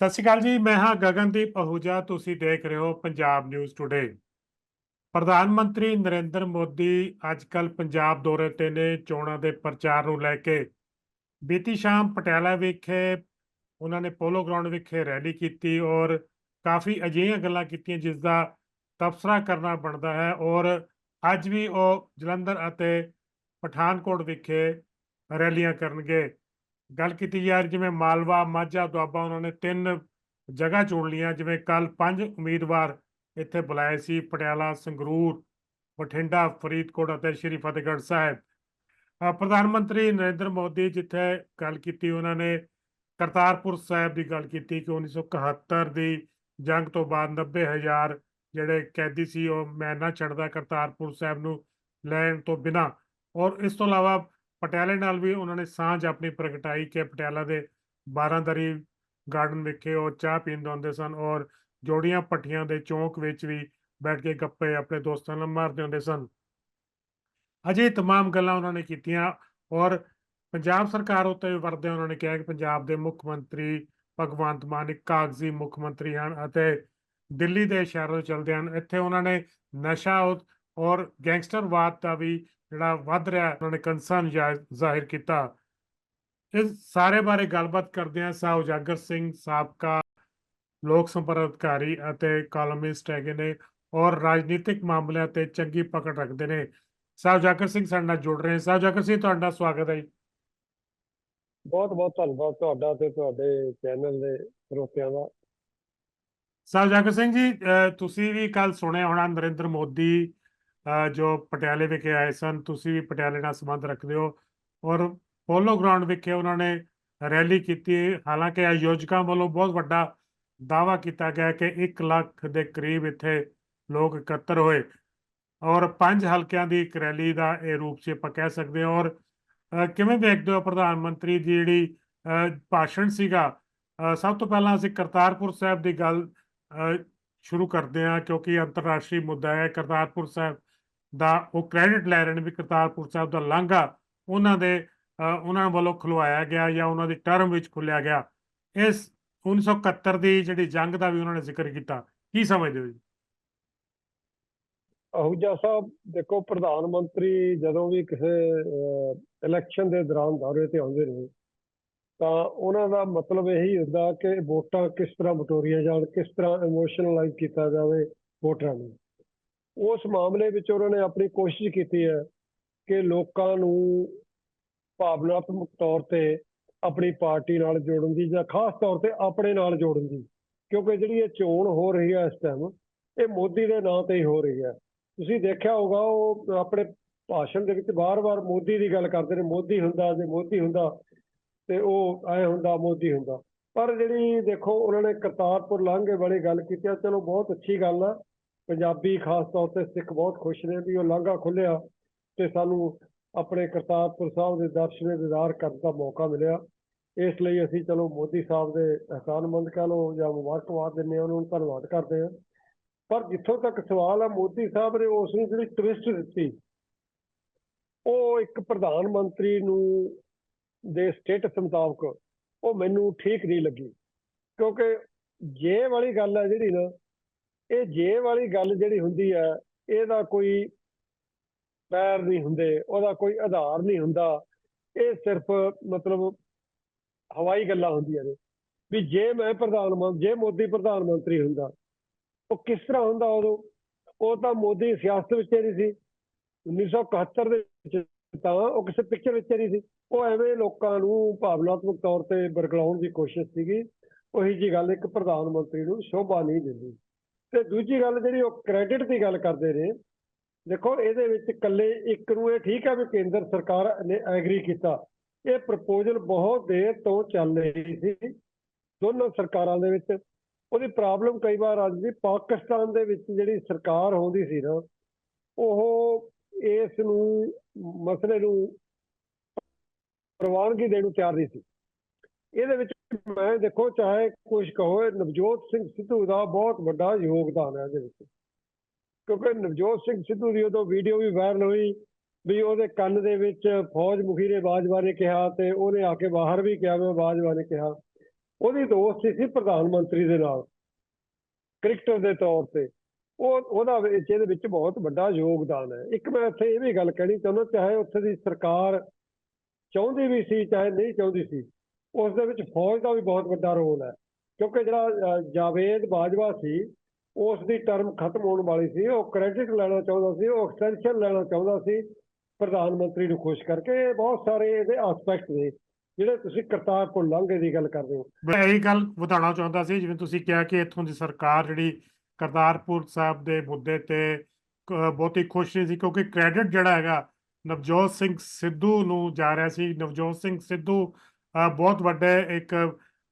ਸਤਿ ਸ਼੍ਰੀ ਅਕਾਲ ਜੀ, ਮੈਂ ਹਾਂ ਗਗਨਦੀਪ ਅਹੂਜਾ, ਤੁਸੀਂ ਦੇਖ ਰਹੇ ਹੋ ਪੰਜਾਬ ਨਿਊਜ਼ ਟੁਡੇ। ਪ੍ਰਧਾਨ ਮੰਤਰੀ ਨਰਿੰਦਰ ਮੋਦੀ ਅੱਜ ਕੱਲ ਪੰਜਾਬ ਦੌਰੇ ਤੇ ਨੇ ਚੋਣਾਂ ਦੇ ਪ੍ਰਚਾਰ ਨੂੰ ਲੈ ਕੇ। ਬੀਤੀ ਸ਼ਾਮ ਪਟਿਆਲਾ ਵਿਖੇ ਉਹਨਾਂ ਨੇ ਪੋਲੋ ਗਰਾਊਂਡ ਵਿਖੇ ਰੈਲੀ ਕੀਤੀ ਔਰ ਕਾਫੀ ਅਜਿਹੀਆਂ ਗੱਲਾਂ ਕੀਤੀਆਂ ਜਿਸ ਦਾ ਤਬਸਰਾ ਕਰਨਾ ਬਣਦਾ ਹੈ ਔਰ ਅੱਜ ਵੀ ਉਹ ਜਲੰਧਰ ਅਤੇ ਪਠਾਨਕੋਟ ਵਿਖੇ ਰੈਲੀਆਂ ਕਰਨਗੇ। ਗੱਲ ਕੀਤੀ ਯਾਰ ਜਿਵੇਂ ਮਾਲਵਾ, ਮਾਝਾ, ਦੁਆਬਾ, ਉਹਨਾਂ ਨੇ ਤਿੰਨ ਜਗ੍ਹਾ ਚੁਣ ਲਈਆਂ, ਜਿਵੇਂ ਕੱਲ ਪੰਜ ਉਮੀਦਵਾਰ ਇੱਥੇ ਬੁਲਾਏ ਸੀ, ਪਟਿਆਲਾ, ਸੰਗਰੂਰ, ਬਠਿੰਡਾ, ਫਰੀਦਕੋਟ ਅਤੇ ਸ਼੍ਰੀ ਫਤਿਹਗੜ੍ਹ ਸਾਹਿਬ। ਪ੍ਰਧਾਨ ਮੰਤਰੀ ਨਰਿੰਦਰ ਮੋਦੀ ਜਿੱਥੇ ਗੱਲ ਕੀਤੀ, ਉਹਨਾਂ ਨੇ ਕਰਤਾਰਪੁਰ ਸਾਹਿਬ ਦੀ ਗੱਲ ਕੀਤੀ ਕਿ 1971 ਦੀ ਜੰਗ ਤੋਂ ਬਾਅਦ 90000 ਜਿਹੜੇ ਕੈਦੀ ਸੀ, ਉਹ ਮੈਂ ਨਾ ਛੱਡਦਾ ਕਰਤਾਰਪੁਰ ਸਾਹਿਬ ਨੂੰ ਲੈਣ ਤੋਂ ਬਿਨਾ। ਔਰ ਇਸ ਤੋਂ ਇਲਾਵਾ ਪਟਿਆਲੇ ਨਾਲ ਵੀ ਉਹਨਾਂ ਨੇ ਸਾਂਝ ਆਪਣੀ ਪ੍ਰਗਟਾਈ ਕਿ ਪਟਿਆਲਾ ਦੇ ਬਾਰਾਂਦਰੀ ਗਾਰਡਨ ਵਿਖੇ ਉਹ ਚਾਹ ਪੀਂਦੇ ਹੁੰਦੇ ਸਨ ਔਰ ਜੋੜੀਆਂ ਪੱਟੀਆਂ ਦੇ ਚੌਂਕ ਵਿੱਚ ਵੀ ਬੈਠ ਕੇ ਗੱਪੇ ਆਪਣੇ ਦੋਸਤਾਂ ਨਾਲ ਮਾਰਦੇ ਹੁੰਦੇ ਸਨ ਅਜੇ ਇਹ तमाम ਗੱਲਾਂ ਉਹਨਾਂ ਨੇ ਕੀਤੀਆਂ ਔਰ ਪੰਜਾਬ ਸਰਕਾਰ ਉੱਤੇ ਵੀ ਵਰਦੇ ਉਹਨਾਂ ਨੇ ਕਿਹਾ ਕਿ ਪੰਜਾਬ ਦੇ ਮੁੱਖ ਮੰਤਰੀ ਭਗਵੰਤ ਮਾਨ ਇੱਕ ਕਾਗਜ਼ੀ ਮੁੱਖ ਮੰਤਰੀ ਹਨ ਅਤੇ ਦਿੱਲੀ ਦੇ ਸ਼ਹਿਰੋਂ ਚਲਦੇ ਹਨ ਇੱਥੇ ਉਹਨਾਂ ਨੇ ਨਸ਼ਾ ਔਰ- ਗੈਂਗਸਟਰਵਾਦ ਦਾ ਵੀ ਜਿਹੜਾ ਵੱਧ ਰਿਹਾ ਉਹਨਾਂ ਨੇ ਕੰਸਰਨ ਜ਼ਾਹਿਰ ਕੀਤਾ। ਇਸ ਸਾਰੇ ਬਾਰੇ ਗੱਲਬਾਤ ਕਰਦੇ ਹਾਂ ਸਾਹ ਉਜਾਗਰ ਸਿੰਘ ਸਾਬਕਾ ਲੋਕ ਸੰਪਰਕ ਅਧਿਕਾਰੀ ਅਤੇ ਕਾਲਮਿਸਟ ਹੈਗੇ ਨੇ ਔਰ ਰਾਜਨੀਤਿਕ ਮਾਮਲਿਆਂ ਤੇ ਚੰਗੀ ਪਕੜ ਰੱਖਦੇ ਨੇ। ਸਾਹ ਉਜਾਗਰ ਸਿੰਘ ਸਾਡੇ ਨਾਲ ਜੁੜ ਰਹੇ ਸਾਹ ਉਜਾਗਰ ਸਿੰਘ ਤੁਹਾਡਾ ਸਵਾਗਤ ਹੈ ਬਹੁਤ ਬਹੁਤ ਧੰਨਵਾਦ ਤੁਹਾਡਾ ਤੇ ਤੁਹਾਡੇ ਚੈਨਲ ਦੇ ਸਰੋਤਿਆਂ ਦਾ। ਸਾਹ ਉਜਾਗਰ ਸਿੰਘ ਜੀ ਤੁਸੀਂ ਵੀ ਕੱਲ ਸੁਣਿਆ ਹੋਣਾ ਨਰਿੰਦਰ ਮੋਦੀ ਜੋ ਪਟਿਆਲੇ ਵਿਖੇ ਆਏ ਸਨ, ਤੁਸੀਂ ਵੀ ਪਟਿਆਲੇ ਨਾਲ ਸੰਬੰਧ ਰੱਖਦੇ ਹੋ ਔਰ ਪੋਲੋ ਗਰਾਊਂਡ ਵਿਖੇ ਉਹਨਾਂ ਨੇ ਰੈਲੀ ਕੀਤੀ। ਹਾਲਾਂਕਿ ਆਯੋਜਕਾਂ ਵੱਲੋਂ ਬਹੁਤ ਵੱਡਾ ਦਾਵਾ ਕੀਤਾ ਗਿਆ ਕਿ 1 ਲੱਖ ਦੇ ਕਰੀਬ ਇੱਥੇ ਲੋਕ ਇਕੱਤਰ ਹੋਏ ਔਰ ਪੰਜ ਹਲਕਿਆਂ ਦੀ ਇੱਕ ਰੈਲੀ ਦਾ ਇਹ ਰੂਪ ਸੀ ਆਪਾਂ ਕਹਿ ਸਕਦੇ ਹਾਂ। ਔਰ ਕਿਵੇਂ ਵੇਖਦੇ ਹੋ ਪ੍ਰਧਾਨ ਮੰਤਰੀ ਦੀ ਜਿਹੜੀ ਭਾਸ਼ਣ ਸੀਗਾ? ਸਭ ਤੋਂ ਪਹਿਲਾਂ ਅਸੀਂ ਕਰਤਾਰਪੁਰ ਸਾਹਿਬ ਦੀ ਗੱਲ ਸ਼ੁਰੂ ਕਰਦੇ ਹਾਂ ਕਿਉਂਕਿ ਅੰਤਰਰਾਸ਼ਟਰੀ ਮੁੱਦਾ ਹੈ। ਕਰਤਾਰਪੁਰ ਸਾਹਿਬ ਦਾ ਉਹ ਕ੍ਰੈਡਿਟ ਲੈ ਰਹੇ ਨੇ ਵੀ ਕਰਤਾਰਪੁਰ ਸਾਹਿਬ ਦਾ ਲਾਂਘਾ ਉਹਨਾਂ ਦੇ ਉਹਨਾਂ ਵੱਲੋਂ ਖੁਲਵਾਇਆ ਗਿਆ ਜਾਂ ਉਹਨਾਂ ਦੀ ਟਰਮ ਵਿੱਚ ਖੁੱਲਿਆ ਗਿਆ। ਇਸ 1971 ਦੀ ਜਿਹੜੀ ਜੰਗ ਦਾ ਵੀ ਉਹਨਾਂ ਨੇ ਜ਼ਿਕਰ ਕੀਤਾ। ਕੀ ਸਮਝਦੇ ਹੋ ਜੀ? ਅਹੂਜਾ ਸਾਹਿਬ, ਦੇਖੋ ਪ੍ਰਧਾਨ ਮੰਤਰੀ ਜਦੋਂ ਵੀ ਕਿਸੇ ਇਲੈਕਸ਼ਨ ਦੇ ਦੌਰਾਨ ਦੌਰੇ ਤੇ ਆਉਂਦੇ ਨੇ, ਤਾਂ ਉਹਨਾਂ ਦਾ ਮਤਲਬ ਇਹੀ ਹੁੰਦਾ ਕਿ ਵੋਟਾਂ ਕਿਸ ਤਰ੍ਹਾਂ ਬਟੋਰੀਆਂ ਜਾਣ, ਕਿਸ ਤਰ੍ਹਾਂ ਇਮੋਸ਼ਨਲਾਈਜ਼ ਕੀਤਾ ਜਾਵੇ ਵੋਟਰਾਂ ਨੂੰ। ਉਸ ਮਾਮਲੇ ਵਿੱਚ ਉਹਨਾਂ ਨੇ ਆਪਣੀ ਕੋਸ਼ਿਸ਼ ਕੀਤੀ ਹੈ ਕਿ ਲੋਕਾਂ ਨੂੰ ਭਾਵਨਾਤਮਕ ਤੌਰ ਤੇ ਆਪਣੀ ਪਾਰਟੀ ਨਾਲ ਜੋੜਨ ਦੀ ਜਾਂ ਖਾਸ ਤੌਰ ਤੇ ਆਪਣੇ ਨਾਲ ਜੋੜਨ ਦੀ, ਕਿਉਂਕਿ ਜਿਹੜੀ ਇਹ ਚੋਣ ਹੋ ਰਹੀ ਹੈ ਇਸ ਟਾਈਮ ਇਹ ਮੋਦੀ ਦੇ ਨਾਂ ਤੇ ਹੀ ਹੋ ਰਹੀ ਹੈ। ਤੁਸੀਂ ਦੇਖਿਆ ਹੋਊਗਾ, ਉਹ ਆਪਣੇ ਭਾਸ਼ਣ ਦੇ ਵਿੱਚ ਬਾਰ-ਬਾਰ ਮੋਦੀ ਦੀ ਗੱਲ ਕਰਦੇ ਨੇ, ਮੋਦੀ ਹੁੰਦਾ ਜੇ ਮੋਦੀ ਹੁੰਦਾ, ਤੇ ਉਹ ਐ ਹੁੰਦਾ, ਮੋਦੀ ਹੁੰਦਾ। ਪਰ ਜਿਹੜੀ ਦੇਖੋ, ਉਹਨਾਂ ਨੇ ਕਰਤਾਰਪੁਰ ਲਾਂਘੇ ਬਾਰੇ ਗੱਲ ਕੀਤੀ ਆ ਚਲੋ ਬਹੁਤ ਅੱਛੀ ਗੱਲ ਆ। ਪੰਜਾਬੀ ਖਾਸ ਤੌਰ ਤੇ ਸਿੱਖ ਬਹੁਤ ਖੁਸ਼ ਨੇ ਵੀ ਉਹ ਲਾਂਘਾ ਖੁੱਲਿਆ ਤੇ ਸਾਨੂੰ ਆਪਣੇ ਕਰਤਾਰਪੁਰ ਸਾਹਿਬ ਦੇ ਦਰਸ਼ਨ ਦੀਦਾਰ ਕਰਨ ਦਾ ਮੌਕਾ ਮਿਲਿਆ। ਇਸ ਲਈ ਅਸੀਂ ਚਲੋ ਮੋਦੀ ਸਾਹਿਬ ਦੇ ਅਹਿਸਾਨਮੰਦ ਕਹ ਲਓ ਜਾਂ ਮੁਬਾਰਕਬਾਦ ਦਿੰਦੇ ਹਾਂ, ਉਹਨਾਂ ਨੂੰ ਧੰਨਵਾਦ ਕਰਦੇ ਹਾਂ। ਪਰ ਜਿੱਥੋਂ ਤੱਕ ਸਵਾਲ ਹੈ, ਮੋਦੀ ਸਾਹਿਬ ਨੇ ਉਸ ਨੂੰ ਜਿਹੜੀ ਟਵਿਸਟ ਦਿੱਤੀ, ਉਹ ਇੱਕ ਪ੍ਰਧਾਨ ਮੰਤਰੀ ਨੂੰ ਦੇ ਸਟੇਟਸ ਮੁਤਾਬਕ ਉਹ ਮੈਨੂੰ ਠੀਕ ਨਹੀਂ ਲੱਗੀ। ਕਿਉਂਕਿ ਜੇ ਵਾਲੀ ਗੱਲ ਹੈ ਜਿਹੜੀ ਨਾ ਇਹ ਜੇ ਵਾਲੀ ਗੱਲ ਜਿਹੜੀ ਹੁੰਦੀ ਹੈ ਇਹਦਾ ਕੋਈ ਪੈਰ ਨਹੀਂ ਹੁੰਦੇ, ਉਹਦਾ ਕੋਈ ਆਧਾਰ ਨਹੀਂ ਹੁੰਦਾ। ਇਹ ਸਿਰਫ ਮਤਲਬ ਹਵਾਈ ਗੱਲਾਂ ਹੁੰਦੀਆਂ ਨੇ। ਵੀ ਜੇ ਮੈਂ ਪ੍ਰਧਾਨ ਮੰਤਰੀ ਜੇ ਮੋਦੀ ਪ੍ਰਧਾਨ ਮੰਤਰੀ ਹੁੰਦਾ, ਉਹ ਕਿਸ ਤਰ੍ਹਾਂ ਹੁੰਦਾ ਉਦੋਂ? ਉਹ ਤਾਂ ਮੋਦੀ ਸਿਆਸਤ ਵਿੱਚ ਨਹੀਂ ਸੀ। 1971 ਦੇ ਵਿੱਚ ਤਾਂ ਉਹ ਕਿਸੇ ਪਿਕਚਰ ਵਿੱਚ ਨਹੀਂ ਸੀ। ਉਹ ਐਵੇਂ ਲੋਕਾਂ ਨੂੰ ਭਾਵਨਾਤਮਕ ਤੌਰ ਤੇ ਬਰਗਲਾਉਣ ਦੀ ਕੋਸ਼ਿਸ਼ ਸੀਗੀ। ਉਹੀ ਜੀ ਗੱਲ ਇੱਕ ਪ੍ਰਧਾਨ ਮੰਤਰੀ ਨੂੰ ਸ਼ੋਭਾ ਨਹੀਂ ਦਿੰਦੀ। ਤੇ ਦੂਜੀ ਗੱਲ ਜਿਹੜੀ ਉਹ ਕ੍ਰੈਡਿਟ ਦੀ ਗੱਲ ਕਰਦੇ ਨੇ, ਦੇਖੋ ਇਹਦੇ ਵਿੱਚ ਇਕੱਲੇ ਇੱਕ ਨੂੰ ਇਹ ਠੀਕ ਹੈ ਵੀ ਕੇਂਦਰ ਸਰਕਾਰ ਨੇ ਐਗਰੀ ਕੀਤਾ। ਇਹ ਪ੍ਰਪੋਜ਼ਲ ਬਹੁਤ ਦੇਰ ਤੋਂ ਚੱਲ ਰਹੀ ਸੀ, ਦੋਨੋਂ ਸਰਕਾਰਾਂ ਦੇ ਵਿੱਚ। ਉਹਦੀ ਪ੍ਰੋਬਲਮ ਕਈ ਵਾਰ ਆ ਜਾਂਦੀ, ਪਾਕਿਸਤਾਨ ਦੇ ਵਿੱਚ ਜਿਹੜੀ ਸਰਕਾਰ ਹੁੰਦੀ ਸੀ ਨਾ, ਉਹ ਇਸ ਨੂੰ, ਮਸਲੇ ਨੂੰ ਪ੍ਰਵਾਨਗੀ ਦੇਣ ਨੂੰ ਤਿਆਰ ਨਹੀਂ ਸੀ। ਇਹਦੇ ਵਿੱਚ ਮੈਂ ਦੇਖੋ, ਚਾਹੇ ਕੁਝ ਕਹੋ ਨਵਜੋਤ ਸਿੰਘ ਸਿੱਧੂ ਦਾ ਬਹੁਤ ਵੱਡਾ ਯੋਗਦਾਨ ਹੈ ਇਹਦੇ ਵਿੱਚ। ਕਿਉਂਕਿ ਨਵਜੋਤ ਸਿੰਘ ਸਿੱਧੂ ਦੀ ਉਦੋਂ ਵੀਡੀਓ ਵੀ ਵਾਇਰਲ ਹੋਈ ਵੀ ਉਹਦੇ ਕੰਨ ਦੇ ਵਿੱਚ ਫੌਜ ਮੁਖੀ ਨੇ ਬਾਜਵਾ ਨੇ ਕਿਹਾ ਤੇ ਉਹਨੇ ਆ ਕੇ ਬਾਹਰ ਵੀ ਕਿਹਾ, ਮੈਂ ਬਾਜਵਾ ਨੇ ਕਿਹਾ। ਉਹਦੀ ਦੋਸਤੀ ਸੀ ਪ੍ਰਧਾਨ ਮੰਤਰੀ ਦੇ ਨਾਲ, ਕ੍ਰਿਕਟਰ ਦੇ ਤੌਰ ਤੇ। ਉਹ, ਉਹਦਾ ਵਿੱਚ ਇਹਦੇ ਵਿੱਚ ਬਹੁਤ ਵੱਡਾ ਯੋਗਦਾਨ ਹੈ। ਇੱਕ ਮੈਂ ਇੱਥੇ ਇਹ ਵੀ ਗੱਲ ਕਹਿਣੀ ਚਾਹੁੰਦਾ, ਚਾਹੇ ਉੱਥੇ ਦੀ ਸਰਕਾਰ ਚਾਹੁੰਦੀ ਵੀ ਸੀ, ਚਾਹੇ ਨਹੀਂ ਚਾਹੁੰਦੀ ਸੀ ਉਸ ਦੇ ਵਿੱਚ ਫੌਜ ਦਾ ਵੀ ਬਹੁਤ ਵੱਡਾ ਰੋਲ ਹੈ। ਕਿਉਂਕਿ ਜਿਹੜਾ ਜਾਵੇਦ ਬਾਜਵਾ ਸੀ, ਉਸ ਦੀ ਟਰਮ ਖਤਮ ਹੋਣ ਵਾਲੀ ਸੀ। ਉਹ ਕ੍ਰੈਡਿਟ ਲੈਣਾ ਚਾਹੁੰਦਾ ਸੀ, ਉਹ ਐਕਸਟੈਂਸ਼ਨ ਲੈਣਾ ਚਾਹੁੰਦਾ ਸੀ। ਪ੍ਰਧਾਨ ਮੰਤਰੀ ਨੂੰ ਖੁਸ਼ ਕਰਕੇ ਇਹ ਬਹੁਤ ਸਾਰੇ ਇਹਦੇ ਐਸਪੈਕਟ ਨੇ, ਜਿਹੜੇ ਤੁਸੀਂ ਕਰਤਾਰਪੁਰ ਲਾਂਘੇ ਦੀ ਗੱਲ ਕਰਦੇ ਹੋ। ਮੈਂ ਇਹੀ ਗੱਲ ਵਧਾਉਣਾ ਚਾਹੁੰਦਾ ਸੀ, ਜਿਵੇਂ ਤੁਸੀਂ ਕਿਹਾ ਕਿ ਇੱਥੋਂ ਦੀ ਸਰਕਾਰ ਜਿਹੜੀ ਕਰਤਾਰਪੁਰ ਸਾਹਿਬ ਦੇ ਮੁੱਦੇ ਤੇ ਬਹੁਤੀ ਖੁਸ਼ ਨਹੀਂ ਸੀ, ਕਿਉਂਕਿ ਕ੍ਰੈਡਿਟ ਜਿਹੜਾ ਹੈਗਾ, ਨਵਜੋਤ ਸਿੰਘ ਸਿੱਧੂ ਨੂੰ ਜਾ ਰਿਹਾ ਸੀ। ਨਵਜੋਤ ਸਿੰਘ ਸਿੱਧੂ ਬਹੁਤ ਵੱਡੇ ਇੱਕ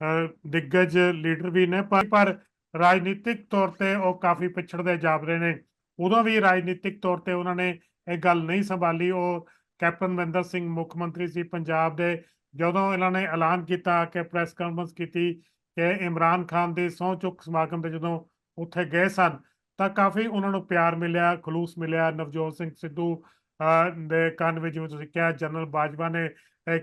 ਅ, ਦਿੱਗਜ ਲੀਡਰ ਵੀ ਨੇ ਪਰ ਰਾਜਨੀਤਿਕ ਤੌਰ ਤੇ ਉਹ ਕਾਫੀ ਪਿਛੜਦੇ ਜਾਪਦੇ ਨੇ। ਉਦੋਂ ਵੀ ਰਾਜਨੀਤਿਕ ਤੌਰ ਤੇ ਉਹਨਾਂ ਨੇ ਇਹ ਗੱਲ ਨਹੀਂ ਸੰਭਾਲੀ। ਉਹ ਕੈਪਟਨ ਅਮਰਿੰਦਰ ਸਿੰਘ ਮੁੱਖ ਮੰਤਰੀ ਸੀ ਪੰਜਾਬ ਦੇ। ਜਦੋਂ ਇਹਨਾਂ ਨੇ ਐਲਾਨ ਕੀਤਾ ਕਿ ਪ੍ਰੈਸ ਕਾਨਫਰੰਸ ਕੀਤੀ ਕਿ ਇਮਰਾਨ ਖਾਨ ਦੇ ਸਹੁੰ ਚੁੱਕ ਸਮਾਗਮ ਤੇ ਜਦੋਂ ਉੱਥੇ ਗਏ ਸਨ ਤਾਂ ਕਾਫੀ ਉਹਨਾਂ ਨੂੰ ਪਿਆਰ ਮਿਲਿਆ ਖਲੂਸ ਮਿਲਿਆ। ਨਵਜੋਤ ਸਿੰਘ ਸਿੱਧੂ ਦੇ ਕੰਨ ਵਿੱਚ ਜਿਵੇਂ ਤੁਸੀਂ ਕਿਹਾ, ਜਨਰਲ ਬਾਜਵਾ ਨੇ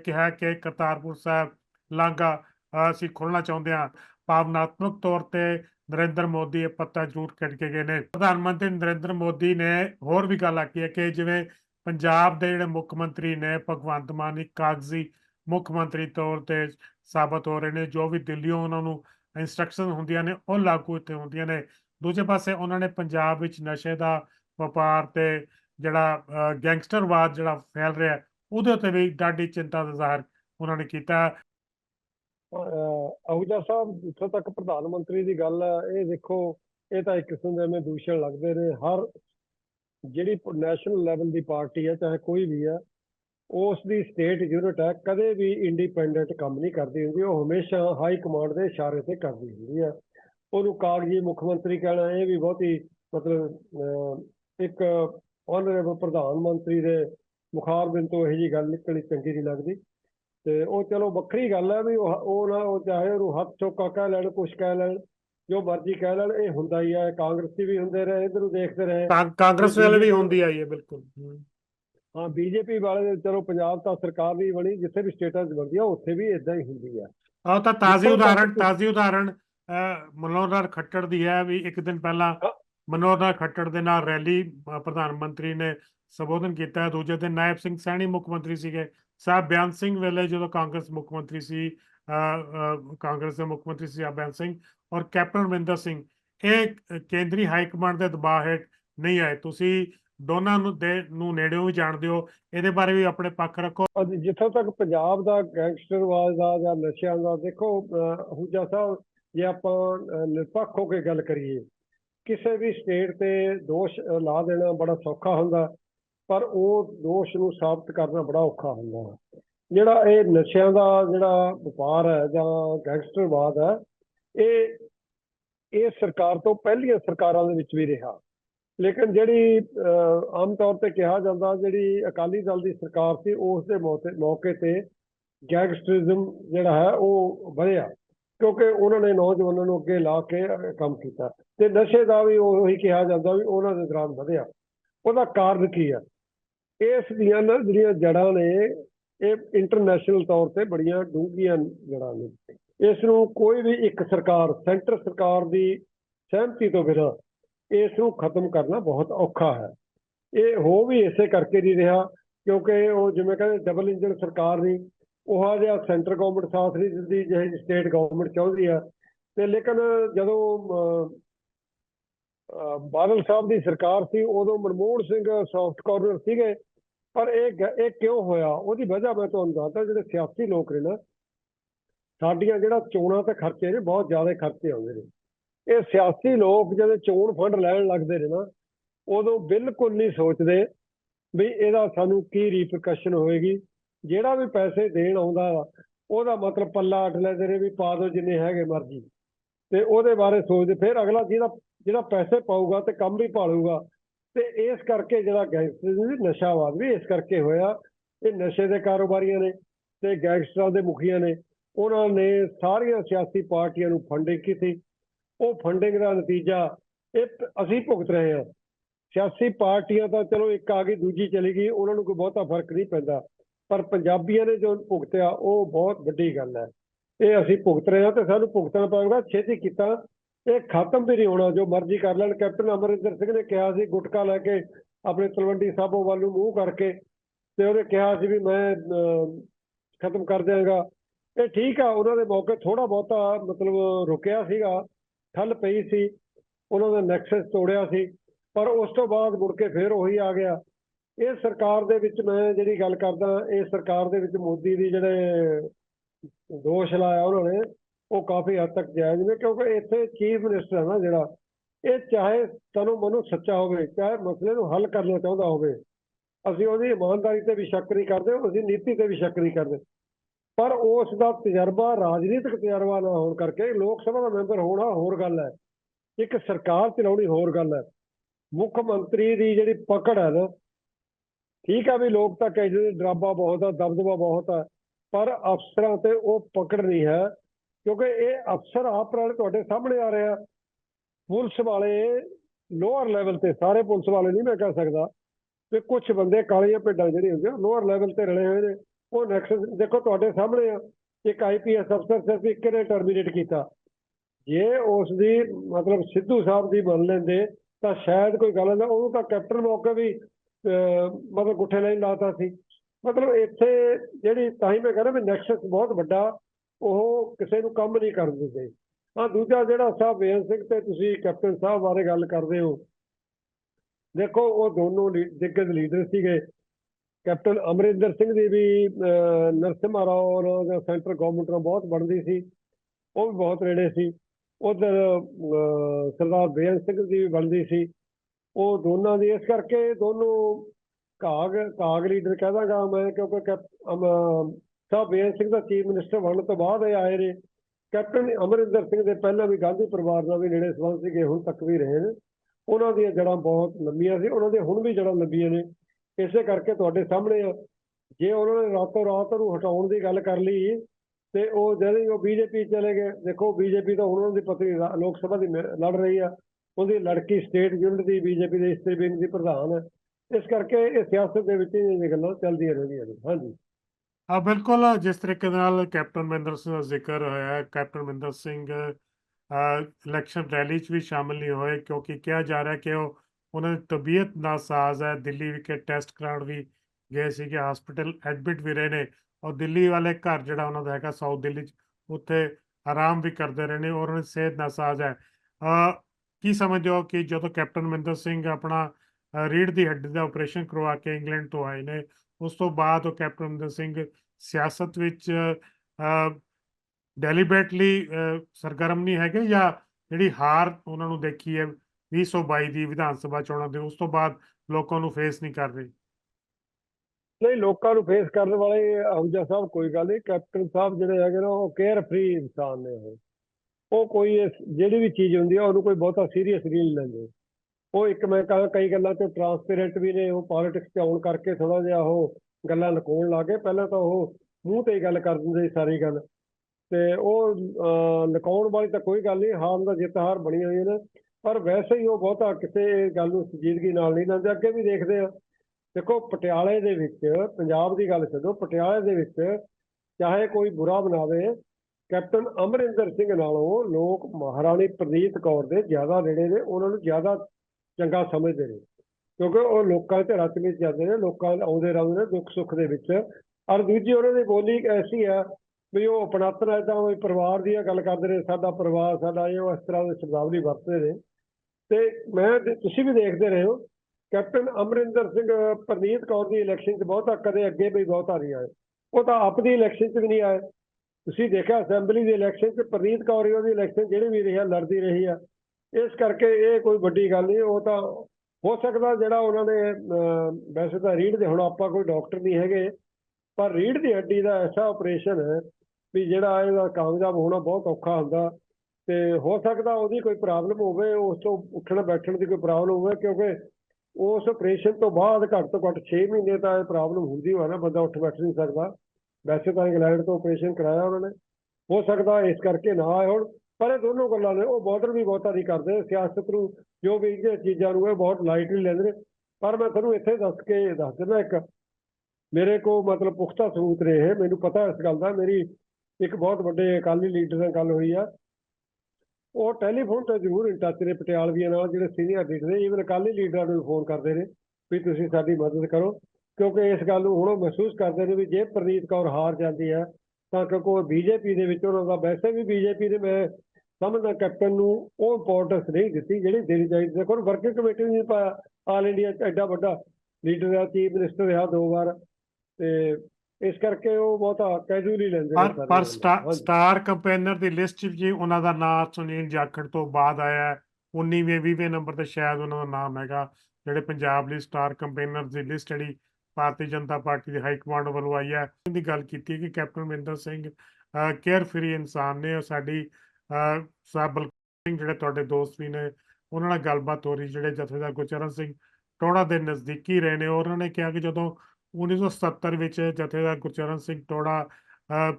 ਕਿਹਾ ਕਿ ਕਰਤਾਰਪੁਰ ਸਾਹਿਬ ਲਾਂਘਾ ਅਸੀਂ ਖੋਲਣਾ ਚਾਹੁੰਦੇ ਹਾਂ। ਭਾਵਨਾਤਮਕ ਤੌਰ ਤੇ ਨਰਿੰਦਰ ਮੋਦੀ ਇਹ ਪੱਤਾ ਜ਼ਰੂਰ ਕੱਢ ਕੇ ਗਏ ਨੇ। ਪ੍ਰਧਾਨ ਮੰਤਰੀ ਨਰਿੰਦਰ ਮੋਦੀ ਨੇ ਹੋਰ ਵੀ ਗੱਲ ਆਖੀ ਹੈ ਕਿ ਜਿਵੇਂ ਪੰਜਾਬ ਦੇ ਜਿਹੜੇ ਮੁੱਖ ਮੰਤਰੀ ਨੇ, ਭਗਵੰਤ ਮਾਨ ਇੱਕ ਕਾਗਜ਼ੀ ਮੁੱਖ ਮੰਤਰੀ ਤੌਰ ਤੇ ਸਾਬਤ ਹੋ ਰਹੇ ਨੇ, ਜੋ ਵੀ ਦਿੱਲੀੋਂ ਉਹਨਾਂ ਨੂੰ ਇੰਸਟਰਕਸ਼ਨ ਹੁੰਦੀਆਂ ਨੇ, ਉਹ ਲਾਗੂ ਇੱਥੇ ਹੁੰਦੀਆਂ ਨੇ। ਦੂਜੇ ਪਾਸੇ ਉਹਨਾਂ ਨੇ ਪੰਜਾਬ ਵਿੱਚ ਨਸ਼ੇ ਦਾ ਵਪਾਰ ਤੇ ਜਿਹੜਾ ਗੈਂਗਸਟਰਵਾਦ ਜਿਹੜਾ ਫੈਲ ਰਿਹਾ ਉਹਦੇ ਉੱਤੇ ਵੀ ਡਾਢੀ ਚਿੰਤਾ ਦਾ ਜ਼ਾਹਰ ਉਹਨਾਂ ਨੇ ਕੀਤਾ। ਅਹ ਸਾਹਿਬ, ਜਿੱਥੋਂ ਤੱਕ ਪ੍ਰਧਾਨ ਮੰਤਰੀ ਦੀ ਗੱਲ ਹੈ, ਇਹ ਦੇਖੋ, ਇਹ ਤਾਂ ਇੱਕ ਕਿਸਮ ਦੇ ਐਵੇਂ ਦੂਸ਼ਣ ਲੱਗਦੇ ਨੇ। ਹਰ ਜਿਹੜੀ ਨੈਸ਼ਨਲ ਲੈਵਲ ਦੀ ਪਾਰਟੀ ਹੈ, ਚਾਹੇ ਕੋਈ ਵੀ ਹੈ, ਉਸ ਦੀ ਸਟੇਟ ਯੂਨਿਟ ਹੈ, ਕਦੇ ਵੀ ਇੰਡੀਪੈਂਡੈਂਟ ਕੰਮ ਨਹੀਂ ਕਰਦੀ ਹੁੰਦੀ। ਉਹ ਹਮੇਸ਼ਾ ਹਾਈ ਕਮਾਂਡ ਦੇ ਇਸ਼ਾਰੇ ਤੇ ਕਰਦੀ ਹੁੰਦੀ ਹੈ। ਉਹਨੂੰ ਕਾਗਜ਼ੀ ਮੁੱਖ ਮੰਤਰੀ ਕਹਿਣਾ, ਇਹ ਵੀ ਬਹੁਤੀ ਮਤਲਬ ਇੱਕ ਆਨਰੇਬਲ ਪ੍ਰਧਾਨ ਮੰਤਰੀ ਦੇ ਮੁਖਾਰਬਿੰਦ ਤੋਂ ਇਹੋ ਜੀ ਗੱਲ ਨਿਕਲਣੀ ਚੰਗੀ ਨਹੀਂ ਲੱਗਦੀ ਤੇ ਉਹ ਚਲੋ ਵੱਖਰੀ ਗੱਲ ਹੈ ਵੀ ਉਹ ਉਹ ਨਾ ਉਹ ਚਾਹੇ ਉਹਨੂੰ ਹੱਥ ਚੋਕਾ ਕਹਿ ਲੈਣ ਕੁਛ ਕਹਿ ਲੈਣ ਜੋ ਮਰਜ਼ੀ ਕਹਿ ਲੈਣ ਇਹ ਹੁੰਦਾ ਹੀ ਹੈ ਕਾਂਗਰਸੀ ਵੀ ਹੁੰਦੇ ਰਹੇ ਇਧਰ ਦੇਖਦੇ ਰਹੇ ਕਾਂਗਰਸ ਵਾਲੇ ਵੀ ਹੁੰਦੀ ਆਈ ਹੈ ਬਿਲਕੁਲ। ਹਾਂ ਬੀਜੇਪੀ ਵਾਲੇ ਚਲੋ ਪੰਜਾਬ ਤਾਂ ਸਰਕਾਰ ਨਹੀਂ ਬਣੀ ਜਿੱਥੇ ਵੀ ਸਟੇਟਾਂ 'ਚ ਬਣਦੀ ਆ ਉੱਥੇ ਵੀ ਇਦਾਂ ਹੀ ਹੁੰਦੀ ਆ ਆਹ ਤਾਂ ਤਾਜ਼ੀ ਉਦਾਹਰਣ ਤਾਜ਼ੀ ਉਦਾਹਰਣ ਮਨੋਹਰ ਖੱਟੜ ਦੀ ਹੈ ਵੀ ਇੱਕ ਦਿਨ ਪਹਿਲਾਂ। ਮਨੋਹਰ ਲਾਲ ਖੱਟੜ ਦੇ ਨਾਲ ਰੈਲੀ ਪ੍ਰਧਾਨ ਮੰਤਰੀ ਨੇ ਸੰਬੋਧਨ ਕੀਤਾ। ਦੂਜੇ ਦਿਨ ਨਾਇਬ ਸਿੰਘ ਸੈਣੀ ਮੁੱਖ ਮੰਤਰੀ ਸੀਗੇ। ਸਾਹਿਬ ਬਿਆਨ ਸਿੰਘ ਵੇਲੇ ਜਦੋਂ ਕਾਂਗਰਸ ਮੁੱਖ ਮੰਤਰੀ ਸੀ ਕਾਂਗਰਸ ਦੇ ਮੁੱਖ ਮੰਤਰੀ ਸੀ ਬਿਆਨ ਸਿੰਘ ਔਰ ਕੈਪਟਨ ਅਮਰਿੰਦਰ ਸਿੰਘ ਇਹ ਕੇਂਦਰੀ ਹਾਈ ਕਮਾਂਡ ਦੇ ਦਬਾਅ ਹੇਠ ਨਹੀਂ ਆਏ। ਤੁਸੀਂ ਦੋਨਾਂ ਨੂੰ ਦੇ ਨੂੰ ਨੇੜਿਓਂ ਵੀ ਜਾਣਦੇ ਹੋ ਇਹਦੇ ਬਾਰੇ ਵੀ ਆਪਣੇ ਪੱਖ ਰੱਖੋ। ਜਿੱਥੋਂ ਤੱਕ ਪੰਜਾਬ ਦਾ ਗੈਂਗਸਟਰਵਾਦ ਦਾ ਜਾਂ ਨਸ਼ਿਆਂ ਦਾ ਦੇਖੋ ਅਹ, ਸਾਹਿਬ ਜੇ ਆਪਾਂ ਨਿਰਪੱਖ ਹੋ ਕੇ ਗੱਲ ਕਰੀਏ ਕਿਸੇ ਵੀ ਸਟੇਟ ਤੇ ਦੋਸ਼ ਲਾ ਦੇਣਾ ਬੜਾ ਸੌਖਾ ਹੁੰਦਾ, ਪਰ ਉਹ ਦੋਸ਼ ਨੂੰ ਸਾਬਤ ਕਰਨਾ ਬੜਾ ਔਖਾ ਹੁੰਦਾ ਜਿਹੜਾ ਇਹ ਨਸ਼ਿਆਂ ਦਾ ਜਿਹੜਾ ਵਪਾਰ ਹੈ ਜਾਂ ਗੈਂਗਸਟਰਵਾਦ ਹੈ, ਇਹ ਇਹ ਸਰਕਾਰ ਤੋਂ ਪਹਿਲੀਆਂ ਸਰਕਾਰਾਂ ਦੇ ਵਿੱਚ ਵੀ ਰਿਹਾ। ਲੇਕਿਨ ਜਿਹੜੀ ਆਮ ਤੌਰ ਤੇ ਕਿਹਾ ਜਾਂਦਾ ਜਿਹੜੀ ਅਕਾਲੀ ਦਲ ਦੀ ਸਰਕਾਰ ਸੀ, ਉਸ ਦੇ ਮੌਕੇ ਮੌਕੇ ਤੇ ਗੈਂਗਸਟਰਿਜ਼ਮ ਜਿਹੜਾ ਹੈ, ਉਹ ਵਧਿਆ। ਕਿਉਂਕਿ ਉਹਨਾਂ ਨੇ ਨੌਜਵਾਨਾਂ ਨੂੰ ਅੱਗੇ ਲਾ ਕੇ ਕੰਮ ਕੀਤਾ। ਤੇ ਨਸ਼ੇ ਦਾ ਵੀ ਉਹੀ ਕਿਹਾ ਜਾਂਦਾ ਵੀ ਉਹਨਾਂ ਦੇ ਦੌਰਾਨ ਵਧਿਆ। ਉਹਦਾ ਕਾਰਨ ਕੀ ਆ? ਇਸ ਦੀਆਂ ਨਾ ਜਿਹੜੀਆਂ ਜੜਾਂ ਨੇ, ਇਹ ਇੰਟਰਨੈਸ਼ਨਲ ਤੌਰ ਤੇ ਬੜੀਆਂ ਡੂੰਘੀਆਂ ਜੜਾਂ ਨੇ। ਇਸ ਨੂੰ ਕੋਈ ਵੀ ਇੱਕ ਸਰਕਾਰ, ਸੈਂਟਰ ਸਰਕਾਰ ਦੀ ਸਹਿਮਤੀ ਤੋਂ ਬਿਨਾਂ ਇਸ ਨੂੰ ਖਤਮ ਕਰਨਾ ਬਹੁਤ ਔਖਾ ਹੈ। ਇਹ ਹੋ ਵੀ ਇਸੇ ਕਰਕੇ ਨਹੀਂ ਰਿਹਾ, ਕਿਉਂਕਿ ਉਹ ਜਿਵੇਂ ਕਹਿੰਦੇ ਡਬਲ ਇੰਜਨ ਸਰਕਾਰ ਨਹੀਂ ਉਹ ਜਿਹਾ ਸੈਂਟਰ ਗਵਰਨਮੈਂਟ ਸਾਥ ਨਹੀਂ ਦਿੰਦੀ ਜਿਹੇ ਸਟੇਟ ਗਵਰਨਮੈਂਟ ਚਾਹੁੰਦੀ ਆ। ਤੇ ਲੇਕਿਨ ਜਦੋਂ ਅਹ, ਬਾਦਲ ਸਾਹਿਬ ਦੀ ਸਰਕਾਰ ਸੀ ਉਦੋਂ ਮਨਮੋਹਨ ਸਿੰਘ ਸੌਫਟ ਕਾਰਨਰ ਸੀਗੇ। ਪਰ ਇਹ ਗ- ਇਹ ਕਿਉਂ ਹੋਇਆ? ਉਹਦੀ ਵਜ੍ਹਾ ਮੈਂ ਤੁਹਾਨੂੰ ਦੱਸਦਾ ਜਿਹੜੇ ਸਿਆਸੀ ਲੋਕ ਨੇ ਨਾ ਸਾਡੀਆਂ ਜਿਹੜਾ ਚੋਣਾਂ ਤੇ ਖਰਚੇ ਨੇ ਬਹੁਤ ਜ਼ਿਆਦਾ ਖਰਚੇ ਆਉਂਦੇ ਨੇ। ਇਹ ਸਿਆਸੀ ਲੋਕ ਜਦੋਂ ਚੋਣ ਫੰਡ ਲੈਣ ਲੱਗਦੇ ਨੇ ਨਾ ਉਦੋਂ ਬਿਲਕੁਲ ਨਹੀਂ ਸੋਚਦੇ ਵੀ ਇਹਦਾ ਸਾਨੂੰ ਕੀ ਰੀਪਰਕਸ਼ਨ ਹੋਏਗੀ। ਜਿਹੜਾ ਵੀ ਪੈਸੇ ਦੇਣ ਆਉਂਦਾ ਉਹਦਾ ਮਤਲਬ ਪੱਲਾ ਅੱਠ ਲੈਂਦੇ ਨੇ ਵੀ ਪਾ ਦਿਓ ਜਿੰਨੇ ਹੈਗੇ ਮਰਜ਼ੀ। ਤੇ ਉਹਦੇ ਬਾਰੇ ਸੋਚਦੇ, ਫਿਰ ਅਗਲਾ ਜਿਹਦਾ ਜਿਹੜਾ ਪੈਸੇ ਪਾਊਗਾ ਤੇ ਕੰਮ ਵੀ ਭਾਲੂਗਾ। ਤੇ ਇਸ ਕਰਕੇ ਜਿਹੜਾ ਗੈਂਗਸਟਰ ਨਸ਼ਾਵਾਦ ਵੀ ਇਸ ਕਰਕੇ ਹੋਇਆ। ਇਹ ਨਸ਼ੇ ਦੇ ਕਾਰੋਬਾਰੀਆਂ ਨੇ ਤੇ ਗੈਂਗਸਟਰਾਂ ਦੇ ਮੁਖੀਆਂ ਨੇ। ਉਹਨਾਂ ਨੇ ਸਾਰੀਆਂ ਸਿਆਸੀ ਪਾਰਟੀਆਂ ਨੂੰ ਫੰਡਿੰਗ ਕੀਤੀ। ਉਹ ਫੰਡਿੰਗ ਦਾ ਨਤੀਜਾ ਇਹ ਅਸੀਂ ਭੁਗਤ ਰਹੇ ਹਾਂ। ਸਿਆਸੀ ਪਾਰਟੀਆਂ ਤਾਂ ਚਲੋ ਇੱਕ ਆ ਗਈ, ਦੂਜੀ ਚਲੀ ਗਈ, ਉਹਨਾਂ ਨੂੰ ਕੋਈ ਬਹੁਤਾ ਫ਼ਰਕ ਨਹੀਂ ਪੈਂਦਾ। ਪਰ ਪੰਜਾਬੀਆਂ ਨੇ ਜੋ ਭੁਗਤਿਆ, ਉਹ ਬਹੁਤ ਵੱਡੀ ਗੱਲ ਹੈ। ਇਹ ਅਸੀਂ ਭੁਗਤ ਰਹੇ ਹਾਂ ਤੇ ਸਾਨੂੰ ਭੁਗਤਣਾ ਪਵੇਗਾ, ਛੇਤੀ ਕੀਤਾ। ਇਹ ਖਤਮ ਵੀ ਨਹੀਂ ਹੋਣਾ, ਜੋ ਮਰਜ਼ੀ ਕਰ ਲੈਣ। ਕੈਪਟਨ ਅਮਰਿੰਦਰ ਸਿੰਘ ਨੇ ਕਿਹਾ ਸੀ, ਗੁਟਕਾ ਲੈ ਕੇ ਆਪਣੇ ਤਲਵੰਡੀ ਸਾਬੋ ਵੱਲ ਨੂੰ ਮੂੰਹ ਕਰਕੇ ਤੇ ਉਹਨੇ ਕਿਹਾ ਸੀ ਵੀ ਮੈਂ ਖਤਮ ਕਰ ਦਿਆਂਗਾ। ਇਹ ਠੀਕ ਆ, ਉਹਨਾਂ ਦੇ ਮੌਕੇ ਥੋੜਾ ਬਹੁਤਾ ਮਤਲਬ ਰੁਕਿਆ ਸੀਗਾ, ਠੱਲ ਪਈ ਸੀ, ਉਹਨਾਂ ਦਾ ਨੈਕਸਸ ਤੋੜਿਆ ਸੀ। ਪਰ ਉਸ ਤੋਂ ਬਾਅਦ ਮੁੜ ਕੇ ਫੇਰ ਉਹੀ ਆ ਗਿਆ। ਇਹ ਸਰਕਾਰ ਦੇ ਵਿੱਚ ਮੈਂ ਜਿਹੜੀ ਗੱਲ ਕਰਦਾ, ਇਹ ਸਰਕਾਰ ਦੇ ਵਿੱਚ ਮੋਦੀ ਦੀ ਜਿਹੜੇ ਦੋਸ਼ ਲਾਇਆ ਉਹਨਾਂ ਨੇ, ਉਹ ਕਾਫੀ ਹੱਦ ਤੱਕ ਜਾਇਜ਼ ਨੇ, ਕਿਉਂਕਿ ਇੱਥੇ ਚੀਫ ਮਿਨਿਸਟਰ ਹੈ ਨਾ ਜਿਹੜਾ, ਇਹ ਚਾਹੇ ਤਨੋਂ ਮਨੋਂ ਸੱਚਾ ਹੋਵੇ, ਚਾਹੇ ਮਸਲੇ ਨੂੰ ਹੱਲ ਕਰਨਾ ਚਾਹੁੰਦਾ ਹੋਵੇ, ਅਸੀਂ ਉਹਦੀ ਇਮਾਨਦਾਰੀ ਤੇ ਵੀ ਸ਼ੱਕ ਨਹੀਂ ਕਰਦੇ ਅਸੀਂ ਨੀਤੀ ਤੇ ਵੀ ਸ਼ੱਕ ਨਹੀਂ ਕਰਦੇ। ਪਰ ਉਸ ਦਾ ਤਜਰਬਾ, ਰਾਜਨੀਤਿਕ ਤਜਰਬਾ ਨਾ ਹੋਣ ਕਰਕੇ ਲੋਕ ਸਭਾ ਦਾ ਮੈਂਬਰ ਹੋਣਾ ਹੋਰ ਗੱਲ ਹੈ। ਇੱਕ ਸਰਕਾਰ ਚਲਾਉਣੀ ਹੋਰ ਗੱਲ ਹੈ। ਮੁੱਖ ਮੰਤਰੀ ਦੀ ਜਿਹੜੀ ਪਕੜ ਹੈ ਨਾ ਠੀਕ ਆ ਵੀ ਲੋਕ ਤਾਂ ਕਹਿੰਦੇ ਨੇ ਡਰਾਬਾ ਬਹੁਤ ਆ, ਦਬਦਬਾ ਬਹੁਤ ਆ, ਪਰ ਅਫਸਰਾਂ ਤੇ ਉਹ ਪਕੜ ਨਹੀਂ ਹੈ, ਕਿਉਂਕਿ ਇਹ ਅਫਸਰ ਆਪ ਨਾਲ ਤੁਹਾਡੇ ਸਾਹਮਣੇ ਆ ਰਹੇ ਆ। ਪੁਲਿਸ ਵਾਲੇ ਲੋਅਰ ਲੈਵਲ ਤੇ, ਸਾਰੇ ਪੁਲਿਸ ਵਾਲੇ ਨਹੀਂ ਮੈਂ ਕਹਿ ਸਕਦਾ ਤੇ ਕੁਝ ਬੰਦੇ ਕਾਲੀਆਂ ਭੇਡਾਂ ਜਿਹੜੇ ਹੁੰਦੇ ਆ, ਲੋਅਰ ਲੈਵਲ ਤੇ ਰਲੇ ਹੋਏ ਨੇ, ਉਹ ਨੈਕਸਸ ਦੇਖੋ ਤੁਹਾਡੇ ਸਾਹਮਣੇ ਆ, ਇੱਕ ਆਈਪੀਐਸ ਅਫਸਰ ਸਿਰਫ ਇੱਕ ਨੇ ਟਰਮੀਨੇਟ ਕੀਤਾ। ਜੇ ਉਸ ਦੀ ਮਤਲਬ ਸਿੱਧੂ ਸਾਹਿਬ ਦੀ ਮੰਨ ਲੈਂਦੇ ਤਾਂ ਸ਼ਾਇਦ ਕੋਈ ਗੱਲ ਨਾ, ਉਹਨੂੰ ਤਾਂ ਕੈਪਟਨ ਮੌਕੇ ਵੀ ਮਤਲਬ ਗੁੱਠੇ ਲੈਣ ਲਾਤਾ ਸੀ। ਮਤਲਬ ਇੱਥੇ ਜਿਹੜੀ ਤਾਂ ਹੀ ਮੈਂ ਕਹਿੰਦਾ ਵੀ ਨੈਕਸਸ ਬਹੁਤ ਵੱਡਾ ਉਹ ਕਿਸੇ ਨੂੰ ਕੰਮ ਨਹੀਂ ਕਰਨ ਦਿੰਦੇ। ਹਾਂ ਦੂਜਾ ਜਿਹੜਾ ਸਾਹਿਬ ਬੇਅੰਤ ਸਿੰਘ ਤੇ ਤੁਸੀਂ ਕੈਪਟਨ ਸਾਹਿਬ ਬਾਰੇ ਗੱਲ ਕਰਦੇ ਹੋ। ਦੇਖੋ ਉਹ ਦੋਨੋਂ ਲੀ- ਦਿੱਗਜ ਲੀਡਰ ਸੀਗੇ। ਕੈਪਟਨ ਅਮਰਿੰਦਰ ਸਿੰਘ ਦੀ ਵੀ ਅਹ, ਨਰਸਿਮਹਾ ਰਾਓ ਔਰ ਜਾਂ ਸੈਂਟਰ ਗਵਰਨਮੈਂਟ ਨਾਲ ਬਹੁਤ ਬਣਦੀ ਸੀ। ਉਹ ਵੀ ਬਹੁਤ ਰੇੜੇ ਸੀ। ਉਧਰ ਸਰਦਾਰ ਬੇਅੰਤ ਸਿੰਘ ਦੀ ਵੀ ਬਣਦੀ ਸੀ। ਉਹ ਦੋਨਾਂ ਦੀ ਇਸ ਕਰਕੇ ਦੋਨੋਂ ਕਾਗ ਕਾਗ ਲੀਡਰ ਕਹਦਾਗਾ ਮੈਂ ਕਿਉਂਕਿ ਕੈਪ- ਅਮ, ਸਾਹਿਬ ਬੇਅੰਤ ਸਿੰਘ ਦਾ ਚੀਫ ਮਿਨਿਸਟਰ ਬਣਨ ਤੋਂ ਬਾਅਦ ਇਹ ਆਏ ਨੇ। ਕੈਪਟਨ ਅਮਰਿੰਦਰ ਸਿੰਘ ਦੇ ਪਹਿਲਾਂ ਵੀ ਗਾਂਧੀ ਪਰਿਵਾਰ ਨਾਲ ਵੀ ਨੇੜੇ ਸੰਬੰਧ ਸੀਗੇ ਹੁਣ ਤੱਕ ਵੀ ਰਹੇ ਨੇ। ਉਹਨਾਂ ਦੀਆਂ ਜੜ੍ਹਾਂ ਬਹੁਤ ਲੰਬੀਆਂ ਸੀ ਉਹਨਾਂ ਦੇ ਹੁਣ ਵੀ ਜੜ੍ਹਾਂ ਲੰਬੀਆਂ ਨੇ। ਇਸੇ ਕਰਕੇ ਤੁਹਾਡੇ ਸਾਹਮਣੇ ਆ ਜੇ ਉਹਨਾਂ ਨੇ ਰਾਤੋਂ ਰਾਤ ਨੂੰ ਹਟਾਉਣ ਦੀ ਗੱਲ ਕਰ ਲਈ ਤੇ ਉਹ ਜਦੋਂ ਹੀ ਉਹ ਬੀਜੇਪੀ ਚਲੇ ਗਏ। ਦੇਖੋ ਬੀਜੇਪੀ ਤਾਂ ਹੁਣ ਉਹਨਾਂ ਦੀ ਪਤਨੀ ਲੋਕ ਸਭਾ ਦੀ ਮ- ਲੜ ਰਹੀ ਆ। ਉਹਦੀ ਲੜਕੀ ਸਟੇਟ ਯੂਨਿਟ ਦੀ ਬੀਜੇਪੀ ਦੇ ਇਸਤਰੀ ਵਿੰਗ ਦੀ ਪ੍ਰਧਾਨ ਹੈ। ਇਸ ਕਰਕੇ ਇਹ ਸਿਆਸਤ ਦੇ ਵਿੱਚ ਇਹ ਗੱਲਾਂ ਚੱਲਦੀਆਂ ਰਹਿੰਦੀਆਂ ਨੇ। ਹਾਂਜੀ। ਹਾਂ, ਬਿਲਕੁਲ। ਜਿਸ ਤਰੀਕੇ ਨਾਲ ਕੈਪਟਨ ਮਹਿੰਦਰ ਸਿੰਘ ਦਾ ਜ਼ਿਕਰ ਹੋਇਆ captain Mahinder Singh election rally 'ਚ ਵੀ ਸ਼ਾਮਲ ਨਹੀਂ ਹੋਏ ਕਿਉਂਕਿ ਕਿਹਾ ਜਾ ਰਿਹਾ ਕਿ ਉਹ, ਉਹਨਾਂ ਦੀ ਤਬੀਅਤ ਨਾਸਾਜ਼ ਹੈ। ਦਿੱਲੀ ਵਿਖੇ ਟੈਸਟ ਕਰਾਉਣ ਵੀ ਗਏ ਸੀਗੇ ਹਸਪੀਟਲ ਐਡਮਿਟ ਵੀ ਰਹੇ ਨੇ। ਔਰ ਦਿੱਲੀ ਵਾਲੇ ਘਰ ਜਿਹੜਾ ਉਹਨਾਂ ਦਾ ਹੈਗਾ ਸਾਊਥ ਦਿੱਲੀ 'ਚ, ਉੱਥੇ ਆਰਾਮ ਵੀ ਕਰਦੇ ਰਹੇ ਨੇ ਔਰ ਉਹਨਾਂ ਦੀ ਸਿਹਤ ਨਾਸਾਜ਼ ਹੈ। ਕੀ ਸਮਝਦੇ ਹੋ ਕਿ ਜਦੋਂ ਕੈਪਟਨ ਮਹਿੰਦਰ ਸਿੰਘ ਆਪਣਾ ਅ, ਦੀ ਹੱਡੀ ਦਾ ਆਪਰੇਸ਼ਨ ਕਰਵਾ ਕੇ ਇੰਗਲੈਂਡ ਤੋਂ ਆਏ ਨੇ ਉਸ ਤੋਂ ਬਾਅਦ ਉਹ ਕੈਪਟਨ ਅਮਰਿੰਦਰ ਸਿੰਘ ਸਿਆਸਤ ਵਿੱਚ ਡੈਲੀਬਰੇਟਲੀ ਸਰਗਰਮ ਨਹੀਂ ਹੈਗੇ ਜਾਂ ਜਿਹੜੀ ਹਾਰ ਉਹਨਾਂ ਨੂੰ ਦੇਖੀ ਹੈ 2022 ਦੀ ਵਿਧਾਨ ਸਭਾ ਚੋਣਾਂ ਦੇ ਉਸ ਤੋਂ ਬਾਅਦ ਲੋਕਾਂ ਨੂੰ ਫੇਸ ਨਹੀਂ ਕਰ ਰਹੇ? ਨਹੀਂ ਲੋਕਾਂ ਨੂੰ ਫੇਸ ਕਰਨ ਵਾਲੇ ਅਹੁਜਾ ਸਾਹਿਬ ਕੋਈ ਗੱਲ ਨਹੀਂ ਕੈਪਟਨ ਸਾਹਿਬ ਜਿਹੜੇ ਹੈਗੇ ਨੇ ਉਹ ਕੇਅਰ ਫ੍ਰੀ ਇਨਸਾਨ ਨੇ ਉਹ। ਉਹ ਕੋਈ ਇਸ- ਜਿਹੜੀ ਵੀ ਚੀਜ਼ ਹੁੰਦੀ ਆ, ਉਹਨੂੰ ਕੋਈ ਬਹੁਤਾ ਸੀਰੀਅਸ ਨਹੀਂ ਲੈਂਦੇ। ਉਹ ਇੱਕ ਮੈਂ ਕਹਾਂ, ਕਈ ਗੱਲਾਂ ਤੇ ਟਰਾਂਸਪੇਰੈਂਟ ਵੀ ਨੇ, ਉਹ ਪੋਲਿਟਿਕਸ ਤੇ ਆਉਣ ਕਰਕੇ ਥੋੜਾ ਜਿਹਾ ਉਹ ਗੱਲਾਂ ਲੁਕਾਉਣ ਲੱਗੇ ਪਹਿਲਾਂ ਤਾਂ ਉਹ ਮੂੰਹ ਤੇ ਹੀ ਗੱਲ ਕਰ ਦਿੰਦੇ ਸੀ ਸਾਰੀ ਗੱਲ। ਤੇ ਉਹ ਲੁਕਾਉਣ ਵਾਲੀ ਤਾਂ ਕੋਈ ਗੱਲ ਨਹੀਂ ਹਾਰ ਦਾ ਜਿੱਤ ਹਾਰ ਬਣੀ ਹੋਈ ਨੇ। ਪਰ ਵੈਸੇ ਹੀ ਉਹ ਬਹੁਤਾ ਕਿਸੇ ਗੱਲ ਨੂੰ ਸੰਜੀਦਗੀ ਨਾਲ ਨਹੀਂ ਲੈਂਦੇ, ਅੱਗੇ ਵੀ ਦੇਖਦੇ ਆ। ਦੇਖੋ, ਪਟਿਆਲੇ ਦੇ ਵਿੱਚ, ਪੰਜਾਬ ਦੀ ਗੱਲ ਛੱਡੋ, ਪਟਿਆਲੇ ਦੇ ਵਿੱਚ ਚਾਹੇ ਕੋਈ ਬੁਰਾ ਬਣਾਵੇ ਕੈਪਟਨ ਅਮਰਿੰਦਰ ਸਿੰਘ ਨਾਲੋਂ ਲੋਕ ਮਹਾਰਾਣੀ ਪ੍ਰਨੀਤ ਕੌਰ ਦੇ ਜ਼ਿਆਦਾ ਨੇੜੇ ਨੇ, ਉਹਨਾਂ ਨੂੰ ਜ਼ਿਆਦਾ ਚੰਗਾ ਸਮਝਦੇ ਨੇ। ਕਿਉਂਕਿ ਉਹ ਲੋਕਾਂ ਦੇ ਰਚ ਵਿੱਚ ਜਾਂਦੇ ਨੇ, ਲੋਕਾਂ ਆਉਂਦੇ ਰਹਿੰਦੇ ਨੇ ਦੁੱਖ ਸੁੱਖ ਦੇ ਵਿੱਚ। ਔਰ ਦੂਜੀ ਉਹਨਾਂ ਦੀ ਬੋਲੀ ਇੱਕ ਐਸੀ ਆ ਵੀ ਉਹ ਅਪਣਾਤਨ ਏਦਾਂ ਵੀ ਪਰਿਵਾਰ ਦੀ ਗੱਲ ਕਰਦੇ ਨੇ, ਸਾਡਾ ਪਰਿਵਾਰ, ਸਾਡਾ ਇਹ ਇਸ ਤਰ੍ਹਾਂ ਦੇ ਸ਼ਬਦਾਵਲੀ ਵਰਤਦੇ ਨੇ। ਤੇ ਮੈਂ ਤੁਸੀਂ ਵੀ ਦੇਖਦੇ ਰਹੇ ਹੋ, ਕੈਪਟਨ ਅਮਰਿੰਦਰ ਸਿੰਘ ਪ੍ਰਨੀਤ ਕੌਰ ਦੀ ਇਲੈਕਸ਼ਨ 'ਚ ਬਹੁਤਾ ਕਦੇ ਅੱਗੇ ਵੀ ਬਹੁਤਾ ਨਹੀਂ ਆਏ। ਉਹ ਤਾਂ ਆਪਣੀ ਇਲੈਕਸ਼ਨ 'ਚ ਵੀ ਨਹੀਂ ਆਏ। ਤੁਸੀਂ ਦੇਖਿਆ ਅਸੈਂਬਲੀ ਦੀ ਇਲੈਕਸ਼ਨ 'ਚ ਪ੍ਰਨੀਤ ਕੌਰ ਹੀ ਉਹਦੀ ਇਲੈਕਸ਼ਨ ਜਿਹੜੀ ਵੀ ਰਹੀ ਆ, ਲੜਦੀ ਰਹੀ ਆ। ਇਸ ਕਰਕੇ ਇਹ ਕੋਈ ਵੱਡੀ ਗੱਲ ਨਹੀਂ, ਉਹ ਤਾਂ ਹੋ ਸਕਦਾ ਜਿਹੜਾ ਉਹਨਾਂ ਨੇ ਵੈਸੇ ਤਾਂ ਰੀੜ ਦੇ ਹੁਣ ਆਪਾਂ ਕੋਈ ਡਾਕਟਰ ਨਹੀਂ ਹੈਗੇ, ਪਰ ਰੀੜ ਦੀ ਹੱਡੀ ਦਾ ਐਸਾ ਆਪਰੇਸ਼ਨ ਹੈ ਵੀ ਜਿਹੜਾ ਇਹਦਾ ਕਾਮਯਾਬ ਹੋਣਾ ਬਹੁਤ ਔਖਾ ਹੁੰਦਾ ਤੇ ਹੋ ਸਕਦਾ ਉਹਦੀ ਕੋਈ ਪ੍ਰੋਬਲਮ ਹੋਵੇ, ਉਸ ਤੋਂ ਉੱਠਣ ਬੈਠਣ ਦੀ ਕੋਈ ਪ੍ਰੋਬਲਮ ਹੋਵੇ, ਕਿਉਂਕਿ ਉਸ ਆਪਰੇਸ਼ਨ ਤੋਂ ਬਾਅਦ ਘੱਟ ਤੋਂ ਘੱਟ 6 ਮਹੀਨੇ ਤਾਂ ਇਹ ਪ੍ਰੋਬਲਮ ਹੁੰਦੀ ਹੋਵੇ ਨਾ ਬੰਦਾ ਉੱਠ ਬੈਠ ਨਹੀਂ ਸਕਦਾ। ਵੈਸੇ ਤਾਂ ਇੰਗਲੈਂਡ ਤੋਂ ਆਪਰੇਸ਼ਨ ਕਰਾਇਆ ਉਹਨਾਂ ਨੇ। ਹੋ ਸਕਦਾ ਇਸ ਕਰਕੇ ਨਾ ਆਏ ਹੋਣ, ਪਰ ਇਹ ਦੋਨੋਂ ਗੱਲਾਂ ਨੇ, ਉਹ ਬਾਰਡਰ ਵੀ ਬਹੁਤਾ ਨਹੀਂ ਕਰਦੇ, ਸਿਆਸਤ ਨੂੰ ਜੋ ਵੀ ਇਹ ਚੀਜ਼ਾਂ ਨੂੰ ਇਹ ਬਹੁਤ ਲਾਈਟਲੀ ਲੈਂਦੇ ਨੇ। ਪਰ ਮੈਂ ਤੁਹਾਨੂੰ ਇੱਥੇ ਦੱਸ ਕੇ ਦੱਸ ਦਿੰਦਾ ਇੱਕ, ਮੇਰੇ ਕੋ ਮਤਲਬ ਪੁਖਤਾ ਸਬੂਤ ਨੇ ਇਹ, ਮੈਨੂੰ ਪਤਾ ਇਸ ਗੱਲ ਦਾ, ਮੇਰੀ ਇੱਕ ਬਹੁਤ ਵੱਡੇ ਅਕਾਲੀ ਲੀਡਰ ਨਾਲ ਗੱਲ ਹੋਈ ਆ। ਉਹ ਟੈਲੀਫੋਨ ਤੇ ਜ਼ਰੂਰ ਇਨ ਟੱਚ ਨੇ, ਪਟਿਆਲਵੀਆਂ ਨਾਲ ਜਿਹੜੇ ਸੀਨੀਅਰ ਲੀਡਰ ਨੇ ਈਵਨ ਅਕਾਲੀ ਲੀਡਰਾਂ ਨੂੰ ਫੋਨ ਕਰਦੇ ਨੇ, ਵੀ ਤੁਸੀਂ ਸਾਡੀ ਮਦਦ ਕਰੋ। ਕਿਉਂਕਿ ਇਸ ਗੱਲ ਨੂੰ ਹੁਣ ਉਹ ਮਹਿਸੂਸ ਕਰਦੇ ਨੇ ਵੀ ਜੇ ਪ੍ਰਨੀਤ ਕੌਰ ਹਾਰ ਜਾਂਦੀ ਹੈ ਤਾਂ ਕਿਉਂਕਿ ਉਹ ਬੀਜੇਪੀ ਦੇ ਵਿੱਚ ਉਹਨਾਂ ਦਾ ਵੈਸੇ ਵੀ ਬੀਜੇਪੀ ਦੇ ਮੈਂ ਸਮਝਦਾ ਕੈਪਟਨ ਨੂੰ ਉਹ ਇੰਪੋਰਟੈਂਸ ਨਹੀਂ ਦਿੱਤੀ ਜਿਹੜੀ ਦੇਣੀ ਚਾਹੀਦੀ ਦੇਖੋ ਵਰਕਿੰਗ ਕਮੇਟੀ ਨੇ ਪਾਇਆ ਆਲ ਇੰਡੀਆ ਚ ਐਡਾ ਵੱਡਾ ਲੀਡਰ ਰਿਹਾ ਚੀਫ ਮਿਨਿਸਟਰ ਰਿਹਾ ਦੋ ਵਾਰ ਤੇ ਇਸ ਕਰਕੇ ਉਹ ਬਹੁਤਾ ਕੈਜੂਅਲੀ ਲੈਂਦੇ ਸਾਰੀਆਂ ਪਰ। ਸਟਾਰ ਕੰਪੇਨਰ ਦੀ ਲਿਸਟ 'ਚ ਜੀ ਉਹਨਾਂ ਦਾ ਨਾਮ ਸੁਨੀਲ ਜਾਖੜ ਤੋਂ ਬਾਅਦ ਆਇਆ ਹੈ। 19ਵੇਂ 20ਵੇਂ ਨੰਬਰ ਤੇ ਸ਼ਾਇਦ ਉਹਨਾਂ ਦਾ ਨਾਮ ਹੈਗਾ ਜਿਹੜੇ ਪੰਜਾਬ ਲਈ ਸਟਾਰ ਕੰਪੇਨਰ ਦੀ ਲਿਸਟ ਜਿਹੜੀ ਭਾਰਤੀ ਜਨਤਾ ਪਾਰਟੀ ਦੀ ਹਾਈ ਕਮਾਂਡ ਵੱਲੋਂ ਆਈ ਹੈ। ਦੀ ਗੱਲ ਕੀਤੀ ਕਿ captain Amarinder Singh care free ਇਨਸਾਨ ਨੇ ਸਾਡੀ ਅਹ, ਸਿੰਘ ਜਿਹੜੇ ਤੁਹਾਡੇ ਦੋਸਤ ਵੀ ਨੇ ਉਹਨਾਂ ਨਾਲ ਗੱਲਬਾਤ ਹੋ ਰਹੀ ਜਿਹੜੇ ਜਥੇਦਾਰ ਗੁਰਚਰਨ ਸਿੰਘ ਟੋੜਾ ਦੇ ਨਜ਼ਦੀਕੀ ਰਹੇ ਨੇ। ਉਹਨਾਂ ਨੇ ਕਿਹਾ ਕਿ ਜਦੋਂ 1977 ਵਿੱਚ ਜਥੇਦਾਰ ਗੁਰਚਰਨ ਸਿੰਘ ਟੋੜਾ ਅਹ,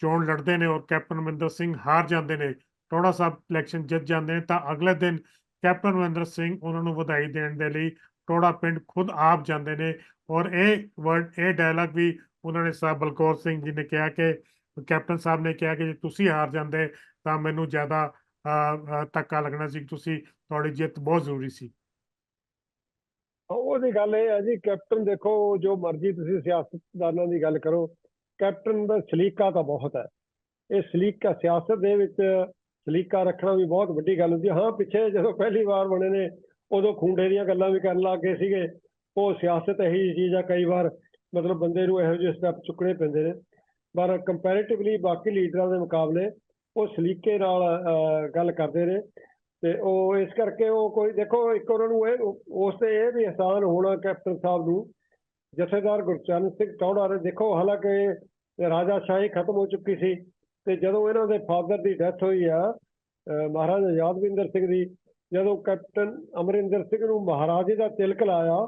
ਚੋਣ ਲੜਦੇ ਨੇ ਔਰ ਕੈਪਟਨ ਅਮਰਿੰਦਰ ਸਿੰਘ ਹਾਰ ਜਾਂਦੇ ਨੇ ਟੋੜਾ ਸਾਹਿਬ ਇਲੈਕਸ਼ਨ ਜਿੱਤ ਜਾਂਦੇ ਨੇ ਤਾਂ ਅਗਲੇ ਦਿਨ ਕੈਪਟਨ ਅਮਰਿੰਦਰ ਸਿੰਘ ਉਹਨਾਂ ਨੂੰ ਵਧਾਈ ਦੇਣ ਦੇ ਲਈ ਟੋੜਾ ਪਿੰਡ ਖੁਦ ਆਪ ਜਾਂਦੇ ਨੇ ਔਰ ਇਹ ਵਰਡ ਇਹ ਡਾਇਲੌਗ ਵੀ ਉਹਨਾਂ ਨੇ ਸਾਹਿਬ ਬਲਕੌਰ ਸਿੰਘ ਜੀ ਨੇ ਕਿਹਾ ਕਿ ਕੈਪਟਨ ਸਾਹਿਬ ਨੇ ਕਿਹਾ ਕਿ ਜੇ ਤੁਸੀਂ ਹਾਰ ਜਾਂਦੇ ਤਾਂ ਮੈਨੂੰ ਜ਼ਿਆਦਾ ਅਹ, ਲੱਗਣਾ ਸੀ ਤੁਸੀਂ ਤੁਹਾਡੀ ਜਿੱਤ ਬਹੁਤ ਜ਼ਰੂਰੀ ਸੀ। ਉਹਦੀ ਗੱਲ ਇਹ ਹੈ ਜੀ ਕੈਪਟਨ ਦੇਖੋ ਜੋ ਮਰਜ਼ੀ ਤੁਸੀਂ ਸਿਆਸਤਦਾਨਾਂ ਦੀ ਗੱਲ ਕਰੋ ਕੈਪਟਨ ਦਾ ਸਲੀਕਾ ਤਾਂ ਬਹੁਤ ਹੈ। ਇਹ ਸਲੀਕਾ ਸਿਆਸਤ ਦੇ ਵਿੱਚ ਸਲੀਕਾ ਰੱਖਣਾ ਵੀ ਬਹੁਤ ਵੱਡੀ ਗੱਲ ਹੁੰਦੀ ਹੈ। ਹਾਂ ਪਿੱਛੇ ਜਦੋਂ ਪਹਿਲੀ ਵਾਰ ਬਣੇ ਨੇ ਉਦੋਂ ਖੁੰਡੇ ਦੀਆਂ ਗੱਲਾਂ ਵੀ ਕਰਨ ਲੱਗ ਗਏ ਸੀਗੇ। ਉਹ ਸਿਆਸਤ ਇਹੀ ਜਿਹੀ ਚੀਜ਼ ਆ, ਕਈ ਵਾਰ ਮਤਲਬ ਬੰਦੇ ਨੂੰ ਇਹੋ ਜਿਹੇ ਸਟੈਪ ਚੁੱਕਣੇ ਪੈਂਦੇ ਨੇ। ਪਰ ਕੰਪੈਰੀਟਿਵਲੀ ਬਾਕੀ ਲੀਡਰਾਂ ਦੇ ਮੁਕਾਬਲੇ ਉਹ ਸਲੀਕੇ ਨਾਲ ਗੱਲ ਕਰਦੇ ਨੇ। ਤੇ ਉਹ ਇਸ ਕਰਕੇ ਉਹ ਕੋਈ, ਦੇਖੋ ਇੱਕ ਉਹਨਾਂ ਨੂੰ ਇਹ, ਉਸ ਤੇ ਇਹ ਵੀ ਆਸਾਨ ਹੋਣਾ ਕੈਪਟਨ ਸਾਹਿਬ ਨੂੰ, ਜਥੇਦਾਰ ਗੁਰਚਰਨ ਸਿੰਘ ਟੌੜਾ ਨੇ। ਦੇਖੋ, ਹਾਲਾਂਕਿ ਰਾਜਾ ਸ਼ਾਹੀ ਖਤਮ ਹੋ ਚੁੱਕੀ ਸੀ ਤੇ ਜਦੋਂ ਇਹਨਾਂ ਦੇ ਫਾਦਰ ਦੀ ਡੈਥ ਹੋਈ ਆ ਮਹਾਰਾਜਾ ਯਾਦਵਿੰਦਰ ਸਿੰਘ ਦੀ ਜਦੋਂ ਕੈਪਟਨ ਅਮਰਿੰਦਰ ਸਿੰਘ ਨੂੰ ਮਹਾਰਾਜੇ ਦਾ ਤਿਲਕ ਲਾਇਆ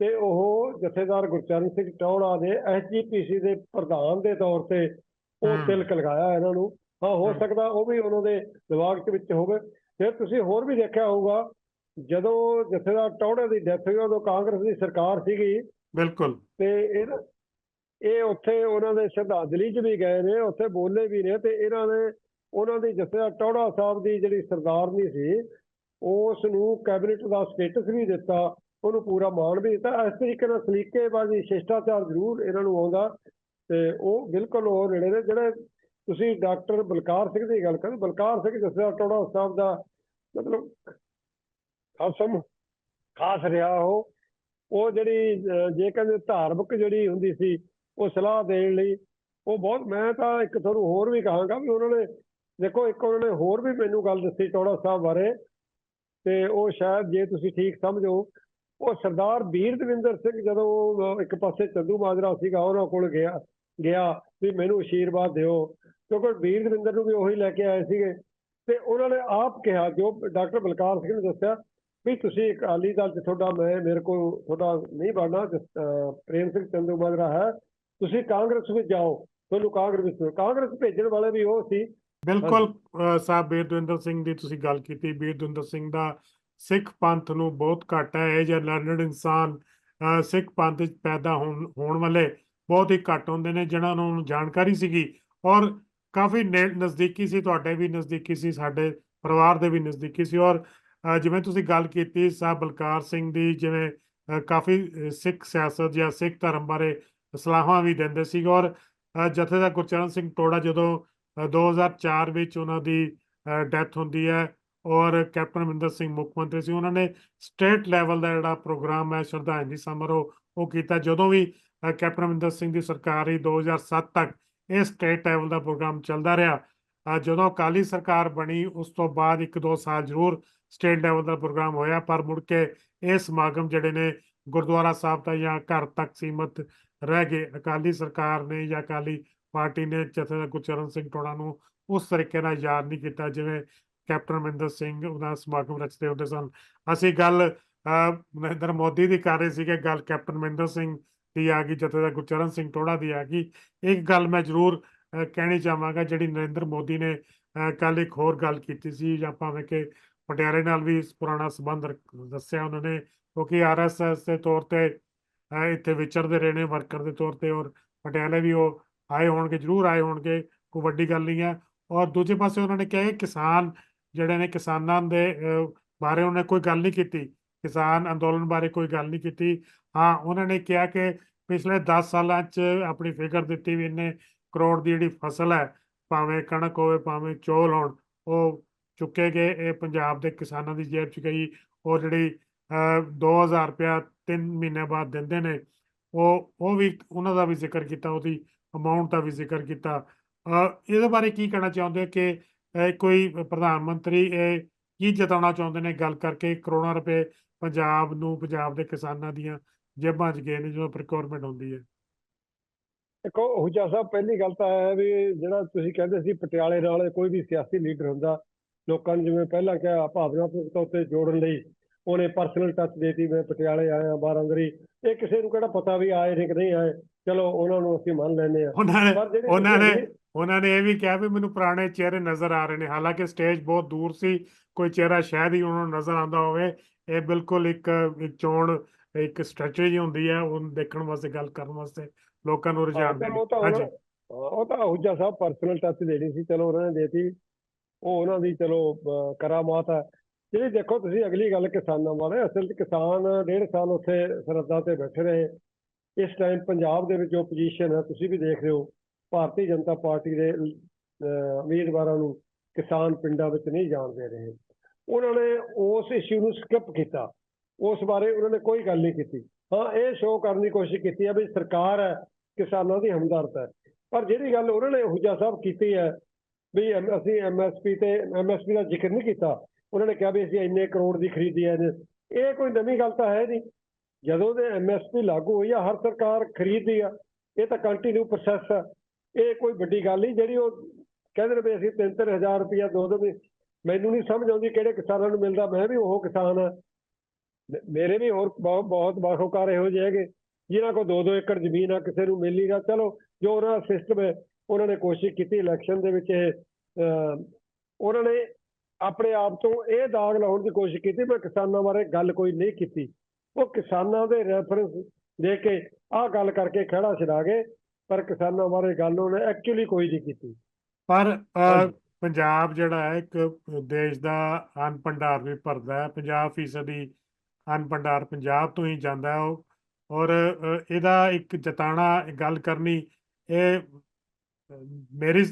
ਤੇ ਉਹ ਜਥੇਦਾਰ ਗੁਰਚਰਨ ਸਿੰਘ ਟੌੜਾ ਨੇ ਐਸਜੀਪੀਸੀ ਦੇ ਪ੍ਰਧਾਨ ਦੇ ਤੌਰ ਤੇ ਉਹ। ਤਿਲਕ ਲਗਾਇਆ ਇਹਨਾਂ ਨੂੰ ਹਾਂ ਹੋ। ਸਕਦਾ ਉਹ ਵੀ ਉਹਨਾਂ ਦੇ ਦਿਮਾਗ ਦੇ ਵਿੱਚ ਹੋਵੇ ਫਿਰ ਤੁਸੀਂ ਹੋਰ ਵੀ ਦੇਖਿਆ ਹੋਊਗਾ ਜਦੋਂ ਜਥੇਦਾਰ ਟੌੜੇ ਦੀ ਡੈਥ ਹੋਈ ਉਦੋਂ ਕਾਂਗਰਸ ਦੀ ਸਰਕਾਰ ਸੀਗੀ ਬਿਲਕੁਲ ਤੇ ਇਹ ਇਹ ਉੱਥੇ ਉਹਨਾਂ ਦੇ ਸ਼ਰਧਾਂਜਲੀ 'ਚ ਵੀ ਗਏ ਨੇ ਉੱਥੇ ਬੋਲੇ ਵੀ ਨੇ ਤੇ ਇਹਨਾਂ ਨੇ ਉਹਨਾਂ ਦੀ ਜਥੇਦਾਰ ਟੌੜਾ ਸਾਹਿਬ ਦੀ ਜਿਹੜੀ ਸਰਦਾਰਨੀ ਸੀ ਉਸ ਨੂੰ ਕੈਬਨਿਟ ਦਾ ਸਟੇਟਸ ਵੀ ਦਿੱਤਾ, ਉਹਨੂੰ ਪੂਰਾ ਮਾਣ ਵੀ ਦਿੱਤਾ। ਇਸ ਤਰੀਕੇ ਨਾਲ ਸਲੀਕੇਬਾਜ਼ੀ, ਸ਼ਿਸ਼ਟਾਚਾਰ ਜ਼ਰੂਰ ਇਹਨਾਂ ਨੂੰ ਆਉਂਦਾ ਤੇ ਉਹ ਬਿਲਕੁਲ ਉਹ ਨੇੜੇ ਨੇ। ਜਿਹੜੇ ਤੁਸੀਂ ਡਾਕਟਰ ਬਲਕਾਰ ਸਿੰਘ ਦੀ ਗੱਲ ਕਰਦੇ ਬਲਕਾਰ ਸਿੰਘ ਜਥੇਦਾਰ ਟੋੜਾ ਸਾਹਿਬ ਦਾ ਮਤਲਬ ਖਾਸਮ, ਖਾਸ ਰਿਹਾ ਉਹ। ਉਹ ਜਿਹੜੀ ਜੇ ਕਹਿੰਦੇ ਧਾਰਮਿਕ ਜਿਹੜੀ ਹੁੰਦੀ ਸੀ, ਉਹ ਸਲਾਹ ਦੇਣ ਲਈ ਉਹ ਬਹੁਤ, ਮੈਂ ਤਾਂ ਇੱਕ ਤੁਹਾਨੂੰ ਹੋਰ ਵੀ ਕਹਾਂਗਾ ਵੀ ਉਹਨਾਂ ਨੇ ਦੇਖੋ, ਇੱਕ ਉਹਨਾਂ ਨੇ ਹੋਰ ਵੀ ਮੈਨੂੰ ਗੱਲ ਦੱਸੀ ਟੌੜਾ ਸਾਹਿਬ ਬਾਰੇ। ਤੇ ਉਹ ਸ਼ਾਇਦ ਜੇ ਤੁਸੀਂ ਠੀਕ ਸਮਝੋ, ਉਹ ਸਰਦਾਰ ਵੀਰ ਦਵਿੰਦਰ ਸਿੰਘ ਜਦੋਂ ਇੱਕ ਪਾਸੇ ਚੰਦੂ ਮਾਜਰਾ ਸੀਗਾ, ਉਹਨਾਂ ਕੋਲ ਗਿਆ ਗਿਆ ਵੀ ਮੈਨੂੰ ਆਸ਼ੀਰਵਾਦ ਦਿਓ, ਕਿਉਂਕਿ ਵੀਰ ਦਵਿੰਦਰ ਨੂੰ ਵੀ ਉਹੀ ਲੈ ਕੇ ਆਏ ਸੀਗੇ। ਤੇ ਉਹਨਾਂ ਨੇ ਆਪ ਕਿਹਾ, ਜੋ ਡਾਕਟਰ ਬਲਕਾਰ ਸਿੰਘ ਨੇ ਦੱਸਿਆ ਵੀ ਤੁਸੀਂ ਅਕਾਲੀ ਦਲ ਚ ਤੁਹਾਡਾ ਮੈਂ, ਮੇਰੇ ਕੋਲ ਤੁਹਾਡਾ ਨਹੀਂ ਬਣਨਾ ਪ੍ਰੇਮ ਸਿੰਘ ਚੰਦੂ ਮਾਜਰਾ ਹੈ, ਤੁਸੀਂ ਕਾਂਗਰਸ ਵਿੱਚ ਜਾਓ, ਤੁਹਾਨੂੰ ਕਾਂਗਰਸ ਵਿੱਚ, ਕਾਂਗਰਸ ਭੇਜਣ ਵਾਲੇ ਵੀ ਉਹ ਸੀ ਬਿਲਕੁਲ ਸਾਹਿਬ ਬੀਰਦਵਿੰਦਰ ਸਿੰਘ ਦੀ ਤੁਸੀਂ ਗੱਲ ਕੀਤੀ ਬੀਰਦਵਿੰਦਰ ਸਿੰਘ ਦਾ ਸਿੱਖ ਪੰਥ ਨੂੰ ਬਹੁਤ ਘੱਟ ਹੈ ਜਿਹਾ ਲਰਨਡ ਇਨਸਾਨ ਸਿੱਖ ਪੰਥ ਵਿੱਚ ਪੈਦਾ ਹੋਣ ਵਾਲੇ ਬਹੁਤ ਹੀ ਘੱਟ ਹੁੰਦੇ ਨੇ ਜਿਨ੍ਹਾਂ ਨੂੰ ਜਾਣਕਾਰੀ ਸੀਗੀ ਔਰ ਕਾਫੀ ਨਜ਼ਦੀਕੀ ਸੀ ਤੁਹਾਡੇ ਵੀ ਨਜ਼ਦੀਕੀ ਸੀ ਸਾਡੇ ਪਰਿਵਾਰ ਦੇ ਵੀ ਨਜ਼ਦੀਕੀ ਸੀ ਔਰ ਜਿਵੇਂ ਤੁਸੀਂ ਗੱਲ ਕੀਤੀ ਸਾਹਿਬ ਬਲਕਾਰ ਸਿੰਘ ਦੀ ਜਿਵੇਂ ਕਾਫੀ ਸਿੱਖ ਸਿਆਸਤ ਜਾਂ ਸਿੱਖ ਧਰਮ ਬਾਰੇ ਸਲਾਹਾਂ ਵੀ ਦਿੰਦੇ ਸੀ ਔਰ ਜਥੇਦਾਰ ਗੁਰਚਰਨ ਸਿੰਘ ਟੋੜਾ ਜਦੋਂ 2004 ਵਿੱਚ ਉਹਨਾਂ ਦੀ ਡੈਥ ਹੁੰਦੀ ਹੈ ਔਰ ਕੈਪਟਨ ਅਮਰਿੰਦਰ ਸਿੰਘ ਮੁੱਖ ਮੰਤਰੀ ਸੀ। ਉਹਨਾਂ ਨੇ ਸਟੇਟ ਲੈਵਲ ਦਾ ਜਿਹੜਾ ਪ੍ਰੋਗਰਾਮ ਹੈ, ਸ਼ਰਧਾਂਜਲੀ ਸਮਾਰੋਹ ਉਹ ਕੀਤਾ। ਜਦੋਂ ਵੀ ਕੈਪਟਨ ਅਮਰਿੰਦਰ ਸਿੰਘ ਦੀ ਸਰਕਾਰ ਰਹੀ 2007 ਤੱਕ ਇਹ ਸਟੇਟ ਲੈਵਲ ਦਾ ਪ੍ਰੋਗਰਾਮ ਚੱਲਦਾ ਰਿਹਾ ਜਦੋਂ ਅਕਾਲੀ ਸਰਕਾਰ ਬਣੀ, ਉਸ ਤੋਂ ਬਾਅਦ ਇੱਕ ਦੋ ਸਾਲ ਜ਼ਰੂਰ ਸਟੇਟ ਲੈਵਲ ਦਾ ਪ੍ਰੋਗਰਾਮ ਹੋਇਆ, ਪਰ ਮੁੜ ਕੇ ਇਹ ਸਮਾਗਮ ਜਿਹੜੇ ਨੇ ਗੁਰਦੁਆਰਾ ਸਾਹਿਬ ਦਾ ਜਾਂ ਘਰ ਤੱਕ ਸੀਮਤ ਰਹਿ ਗਏ। ਅਕਾਲੀ ਸਰਕਾਰ ਨੇ ਜਾਂ ਅਕਾਲੀ ਪਾਰਟੀ ਨੇ ਜਥੇਦਾਰ ਗੁਰਚਰਨ ਸਿੰਘ ਟੋੜਾ ਨੂੰ ਉਸ ਤਰੀਕੇ ਨਾਲ ਯਾਦ ਨਹੀਂ ਕੀਤਾ, ਜਿਵੇਂ ਕੈਪਟਨ ਅਮਰਿੰਦਰ ਸਿੰਘ ਉਹਦਾ ਸਮਾਗਮ ਰਚਦੇ ਹੁੰਦੇ ਸਨ। ਅਸੀਂ ਗੱਲ ਨਰਿੰਦਰ ਮੋਦੀ ਦੀ ਕਰ ਰਹੇ ਸੀਗੇ, ਗੱਲ ਕੈਪਟਨ ਅਮਰਿੰਦਰ ਸਿੰਘ ਦੀ ਆ ਗਈ, ਜਥੇਦਾਰ ਗੁਰਚਰਨ ਸਿੰਘ ਟੋੜਾ ਦੀ ਆ ਗਈ। ਇੱਕ ਗੱਲ ਮੈਂ ਜ਼ਰੂਰ ਕਹਿਣੀ ਚਾਹਾਂਗਾ, ਜਿਹੜੀ ਨਰਿੰਦਰ ਮੋਦੀ ਨੇ ਕੱਲ ਇੱਕ ਹੋਰ ਗੱਲ ਕੀਤੀ ਸੀ, ਜਾਂ ਭਾਵੇਂ ਕਿ ਪਟਿਆਲੇ ਨਾਲ ਵੀ ਪੁਰਾਣਾ ਸੰਬੰਧ ਦੱਸਿਆ ਉਹਨਾਂ ਨੇ ਕਿਉਂਕਿ ਆਰਐਸਐਸ ਦੇ ਤੌਰ ਤੇ ਇੱਥੇ ਵਿਚਰਦੇ ਰਹੇ ਨੇ, ਵਰਕਰ ਦੇ ਤੌਰ ਤੇ, ਔਰ ਪਟਿਆਲੇ ਵੀ ਉਹ ਆਏ ਹੋਣਗੇ ਜ਼ਰੂਰ ਆਏ ਹੋਣਗੇ ਕੋਈ ਵੱਡੀ ਗੱਲ ਨਹੀਂ ਹੈ। ਔਰ ਦੂਜੇ ਪਾਸੇ ਉਹਨਾਂ ਨੇ ਕਿਹਾ ਕਿ ਕਿਸਾਨ ਜਿਹੜੇ ਨੇ ਕਿਸਾਨਾਂ ਦੇ ਬਾਰੇ ਉਹਨੇ ਕੋਈ ਗੱਲ ਨਹੀਂ ਕੀਤੀ। ਕਿਸਾਨ ਅੰਦੋਲਨ ਬਾਰੇ ਕੋਈ ਗੱਲ ਨਹੀਂ ਕੀਤੀ। ਹਾਂ ਉਹਨਾਂ ਨੇ ਕਿਹਾ ਕਿ ਪਿਛਲੇ 10 ਸਾਲਾਂ 'ਚ ਆਪਣੀ ਫਿਕਰ ਦਿੱਤੀ ਵੀ ਇੰਨੇ ਕਰੋੜ ਦੀ ਜਿਹੜੀ ਫਸਲ ਹੈ ਭਾਵੇਂ ਕਣਕ ਹੋਵੇ ਭਾਵੇਂ ਚੌਲ ਹੋਣ ਉਹ ਚੁੱਕੇ ਗਏ। ਇਹ ਪੰਜਾਬ ਦੇ ਕਿਸਾਨਾਂ ਦੀ ਜੇਬ 'ਚ ਗਈ। ਉਹ ਜਿਹੜੀ ਅਹ, 2000 ਰੁਪਇਆ 3 ਮਹੀਨੇ ਬਾਅਦ ਦਿੰਦੇ ਨੇ ਉਹ ਉਹ ਵੀ ਉਹਨਾਂ ਦਾ ਵੀ ਜ਼ਿਕਰ ਕੀਤਾ ਉਹਦੀ। ਅਮਾਉਂਟ ਦਾ ਵੀ ਜ਼ਿਕਰ ਕੀਤਾ। ਇਹਦੇ ਬਾਰੇ ਕੀ ਕਹਿਣਾ ਚਾਹੁੰਦੇ ਹੋ ਕਿ ਕੋਈ ਪ੍ਰਧਾਨ ਮੰਤਰੀ ਕੀ ਜਤਾਉਣਾ ਚਾਹੁੰਦੇ ਨੇ ਗੱਲ ਕਰਕੇ ਕਰੋੜਾਂ ਰੁਪਏ ਪੰਜਾਬ ਨੂੰ, ਪੰਜਾਬ ਦੇ ਕਿਸਾਨਾਂ ਦੀਆਂ ਜੇਬਾਂ 'ਚ ਗਏ ਨੇ ਜਦੋਂ ਪ੍ਰੋਕਿਉਰਮੈਂਟ ਹੁੰਦੀ ਹੈ? ਦੇਖੋ, ਹੁਜਾ ਸਾਹਿਬ, ਪਹਿਲੀ ਗੱਲ ਤਾਂ ਇਹ ਹੈ ਵੀ ਜਿਹੜਾ ਤੁਸੀਂ ਕਹਿੰਦੇ ਸੀ ਪਟਿਆਲੇ ਨਾਲ ਕੋਈ ਵੀ ਸਿਆਸੀ ਲੀਡਰ ਹੁੰਦਾ, ਲੋਕਾਂ ਨੂੰ ਜਿਵੇਂ ਪਹਿਲਾਂ ਕਿਹਾ, ਭਾਵਨਾਤਮਕ ਤੌਰ ਤੇ ਜੋੜਨ ਲਈ ਉਹਨੇ ਪਰਸਨਲ ਟੱਚ ਦੇਤੀ, ਮੈਂ ਪਟਿਆਲੇ ਆਇਆ, ਬਾਰਾਂਦਰੀ, ਇਹ ਕਿਸੇ ਨੂੰ ਕਿਹੜਾ ਪਤਾ ਵੀ ਆਏ ਨੇ ਕਿ ਨਹੀਂ ਆਏ। ਚਲੋ ਉਹਨਾਂ ਨੂੰ ਅਸੀਂ ਮੰਨ ਲੈਂਦੇ ਆ ਉਹਨਾਂ ਨੇ ਉਹਨਾਂ ਨੇ ਉਹਨਾਂ ਨੇ ਇਹ ਵੀ ਕਿਹਾ ਵੀ ਮੈਨੂੰ ਪੁਰਾਣੇ ਚਿਹਰੇ ਨਜ਼ਰ ਆ ਰਹੇ ਨੇ। ਹਾਲਾਂਕਿ ਸਟੇਜ ਬਹੁਤ ਦੂਰ ਸੀ ਕੋਈ ਚਿਹਰਾ ਸ਼ਾਇਦ ਹੀ ਉਹਨਾਂ ਨੂੰ ਨਜ਼ਰ ਆਉਂਦਾ ਹੋਵੇ। ਇਹ ਬਿਲਕੁਲ ਇੱਕ ਚੋਣ ਇੱਕ ਸਟ੍ਰੈਟਜੀ ਹੁੰਦੀ ਹੈ ਉਹ ਦੇਖਣ ਵਾਸਤੇ ਗੱਲ ਕਰਨ ਵਾਸਤੇ ਲੋਕਾਂ ਨੂੰ ਰੁਝਾਨ ਤਾਂ ਹਾਂਜੀ। ਉਹ ਤਾਂ ਹੁਜਾ ਸਾਹਿਬ ਪਰਸਨਲ ਟੱਚ ਦੇਣੀ ਸੀ। ਚਲੋ ਉਹਨਾਂ ਨੇ ਦੇਤੀ। ਉਹ ਉਹਨਾਂ ਦੀ ਚਲੋ ਕਰਾਮਾਤ ਹੈ ਜਿਹੜੀ ਦੇਖੋ ਤੁਸੀਂ ਅਗਲੀ ਗੱਲ ਕਿਸਾਨਾਂ ਵਾਲੇ ਅਸਲ 'ਚ ਕਿਸਾਨ ਡੇਢ ਸਾਲ ਉੱਥੇ ਸਰਹੱਦਾਂ ਤੇ ਬੈਠੇ ਰਹੇ। ਇਸ ਟਾਈਮ ਪੰਜਾਬ ਦੇ ਵਿੱਚ ਜੋ ਪੋਜੀਸ਼ਨ ਹੈ, ਤੁਸੀਂ ਵੀ ਦੇਖ ਰਹੇ ਹੋ, ਭਾਰਤੀ ਜਨਤਾ ਪਾਰਟੀ ਦੇ ਉਮੀਦਵਾਰਾਂ ਨੂੰ ਕਿਸਾਨ ਪਿੰਡਾਂ ਵਿੱਚ ਨਹੀਂ ਜਾਣ ਦੇ ਰਹੇ। ਉਹਨਾਂ ਨੇ ਉਸ ਇਸ਼ੂ ਨੂੰ ਸਕਿਪ ਕੀਤਾ। ਉਸ ਬਾਰੇ ਉਹਨਾਂ ਨੇ ਕੋਈ ਗੱਲ ਨਹੀਂ ਕੀਤੀ। ਹਾਂ, ਇਹ ਸ਼ੋਅ ਕਰਨ ਦੀ ਕੋਸ਼ਿਸ਼ ਕੀਤੀ ਹੈ ਵੀ ਸਰਕਾਰ ਹੈ, ਕਿਸਾਨਾਂ ਦੀ ਹਮਦਰਦ ਹੈ। ਪਰ ਜਿਹੜੀ ਗੱਲ ਉਹਨਾਂ ਨੇ ਹੁਜਾ ਸਾਹਿਬ ਕੀਤੀ ਹੈ, ਵੀ ਐਮ- ਅਸੀਂ ਐਮਐਸਪੀ ਤੇ ਐਮਐਸਪੀ ਦਾ ਜ਼ਿਕਰ ਨਹੀਂ ਕੀਤਾ, ਉਹਨਾਂ ਨੇ ਕਿਹਾ ਵੀ ਅਸੀਂ ਇੰਨੇ ਕਰੋੜ ਦੀ ਖਰੀਦੀ ਹੈ ਇਹ ਕੋਈ ਨਵੀਂ ਗੱਲ ਤਾਂ ਹੈ ਨਹੀਂ। ਜਦੋਂ ਦੇ ਐਮਐਸਪੀ ਲਾਗੂ ਹੋਈ ਆ, ਹਰ ਸਰਕਾਰ ਖਰੀਦਦੀ ਆ, ਇਹ ਤਾਂ ਕੰਟੀਨਿਊ ਪ੍ਰੋਸੈਸ ਆ। ਇਹ ਕੋਈ ਵੱਡੀ ਗੱਲ ਨਹੀਂ, ਜਿਹੜੀ ਉਹ ਕਹਿੰਦੇ ਨੇ ਵੀ ਅਸੀਂ 3-3000 ਰੁਪਇਆ ਦੋ ਦੋ ਵੀ ਮੈਨੂੰ ਨਹੀਂ ਸਮਝ ਆਉਂਦੀ ਕਿਹੜੇ ਕਿਸਾਨਾਂ ਨੂੰ ਮਿਲਦਾ, ਮੈਂ ਵੀ ਉਹ ਕਿਸਾਨ ਆ। ਮੇਰੇ ਵੀ ਹੋਰ ਬਹੁਤ ਬਹੁਤ ਬਾਖੋਕਾਰ ਇਹੋ ਜਿਹੇ ਹੈਗੇ, ਜਿਨ੍ਹਾਂ ਕੋਲ 2-2 ਏਕੜ ਜ਼ਮੀਨ ਆ, ਕਿਸੇ ਨੂੰ ਮਿਲ ਨਹੀਂ ਚਲੋ, ਜੋ ਉਹਨਾਂ ਦਾ ਸਿਸਟਮ ਹੈ, ਉਹਨਾਂ ਨੇ ਕੋਸ਼ਿਸ਼ ਕੀਤੀ ਇਲੈਕਸ਼ਨ ਦੇ ਵਿੱਚ ਇਹ ਉਹਨਾਂ ਨੇ ਆਪਣੇ ਆਪ ਤੋਂ ਇਹ ਦਾਗ ਲਾਉਣ ਦੀ ਕੋਸ਼ਿਸ਼ ਕੀਤੀ, ਮੈਂ ਕਿਸਾਨਾਂ ਬਾਰੇ ਗੱਲ ਕੋਈ ਨਹੀਂ ਕੀਤੀ। ਉਹ ਕਿਸਾਨਾਂ ਦੇ ਰੈਫਰੈਂਸ ਦੇ ਕੇ ਆਹ ਗੱਲ ਕਰਕੇ ਖੜਾ ਛਡਾ ਗਏ ਪਰ ਕਿਸਾਨਾਂ ਬਾਰੇ ਗੱਲ ਉਹਨੇ ਐਕਚੁਅਲੀ ਕੋਈ ਨਹੀਂ ਕੀਤੀ। ਪਰ। ਪੰਜਾਬ ਜਿਹੜਾ ਹੈ ਇੱਕ ਦੇਸ਼ ਦਾ ਅੰਨ ਭੰਡਾਰ ਵੀ ਭਰਦਾ ਹੈ। 50% ਹੀ ਅੰਨ ਭੰਡਾਰ ਪੰਜਾਬ ਤੋਂ ਹੀ ਜਾਂਦਾ ਹੈ ਉਹ। ਔਰ ਇਹਦਾ ਇੱਕ ਜਤਾਣਾ ਗੱਲ ਕਰਨੀ ਇਹ ਮੇਰੀ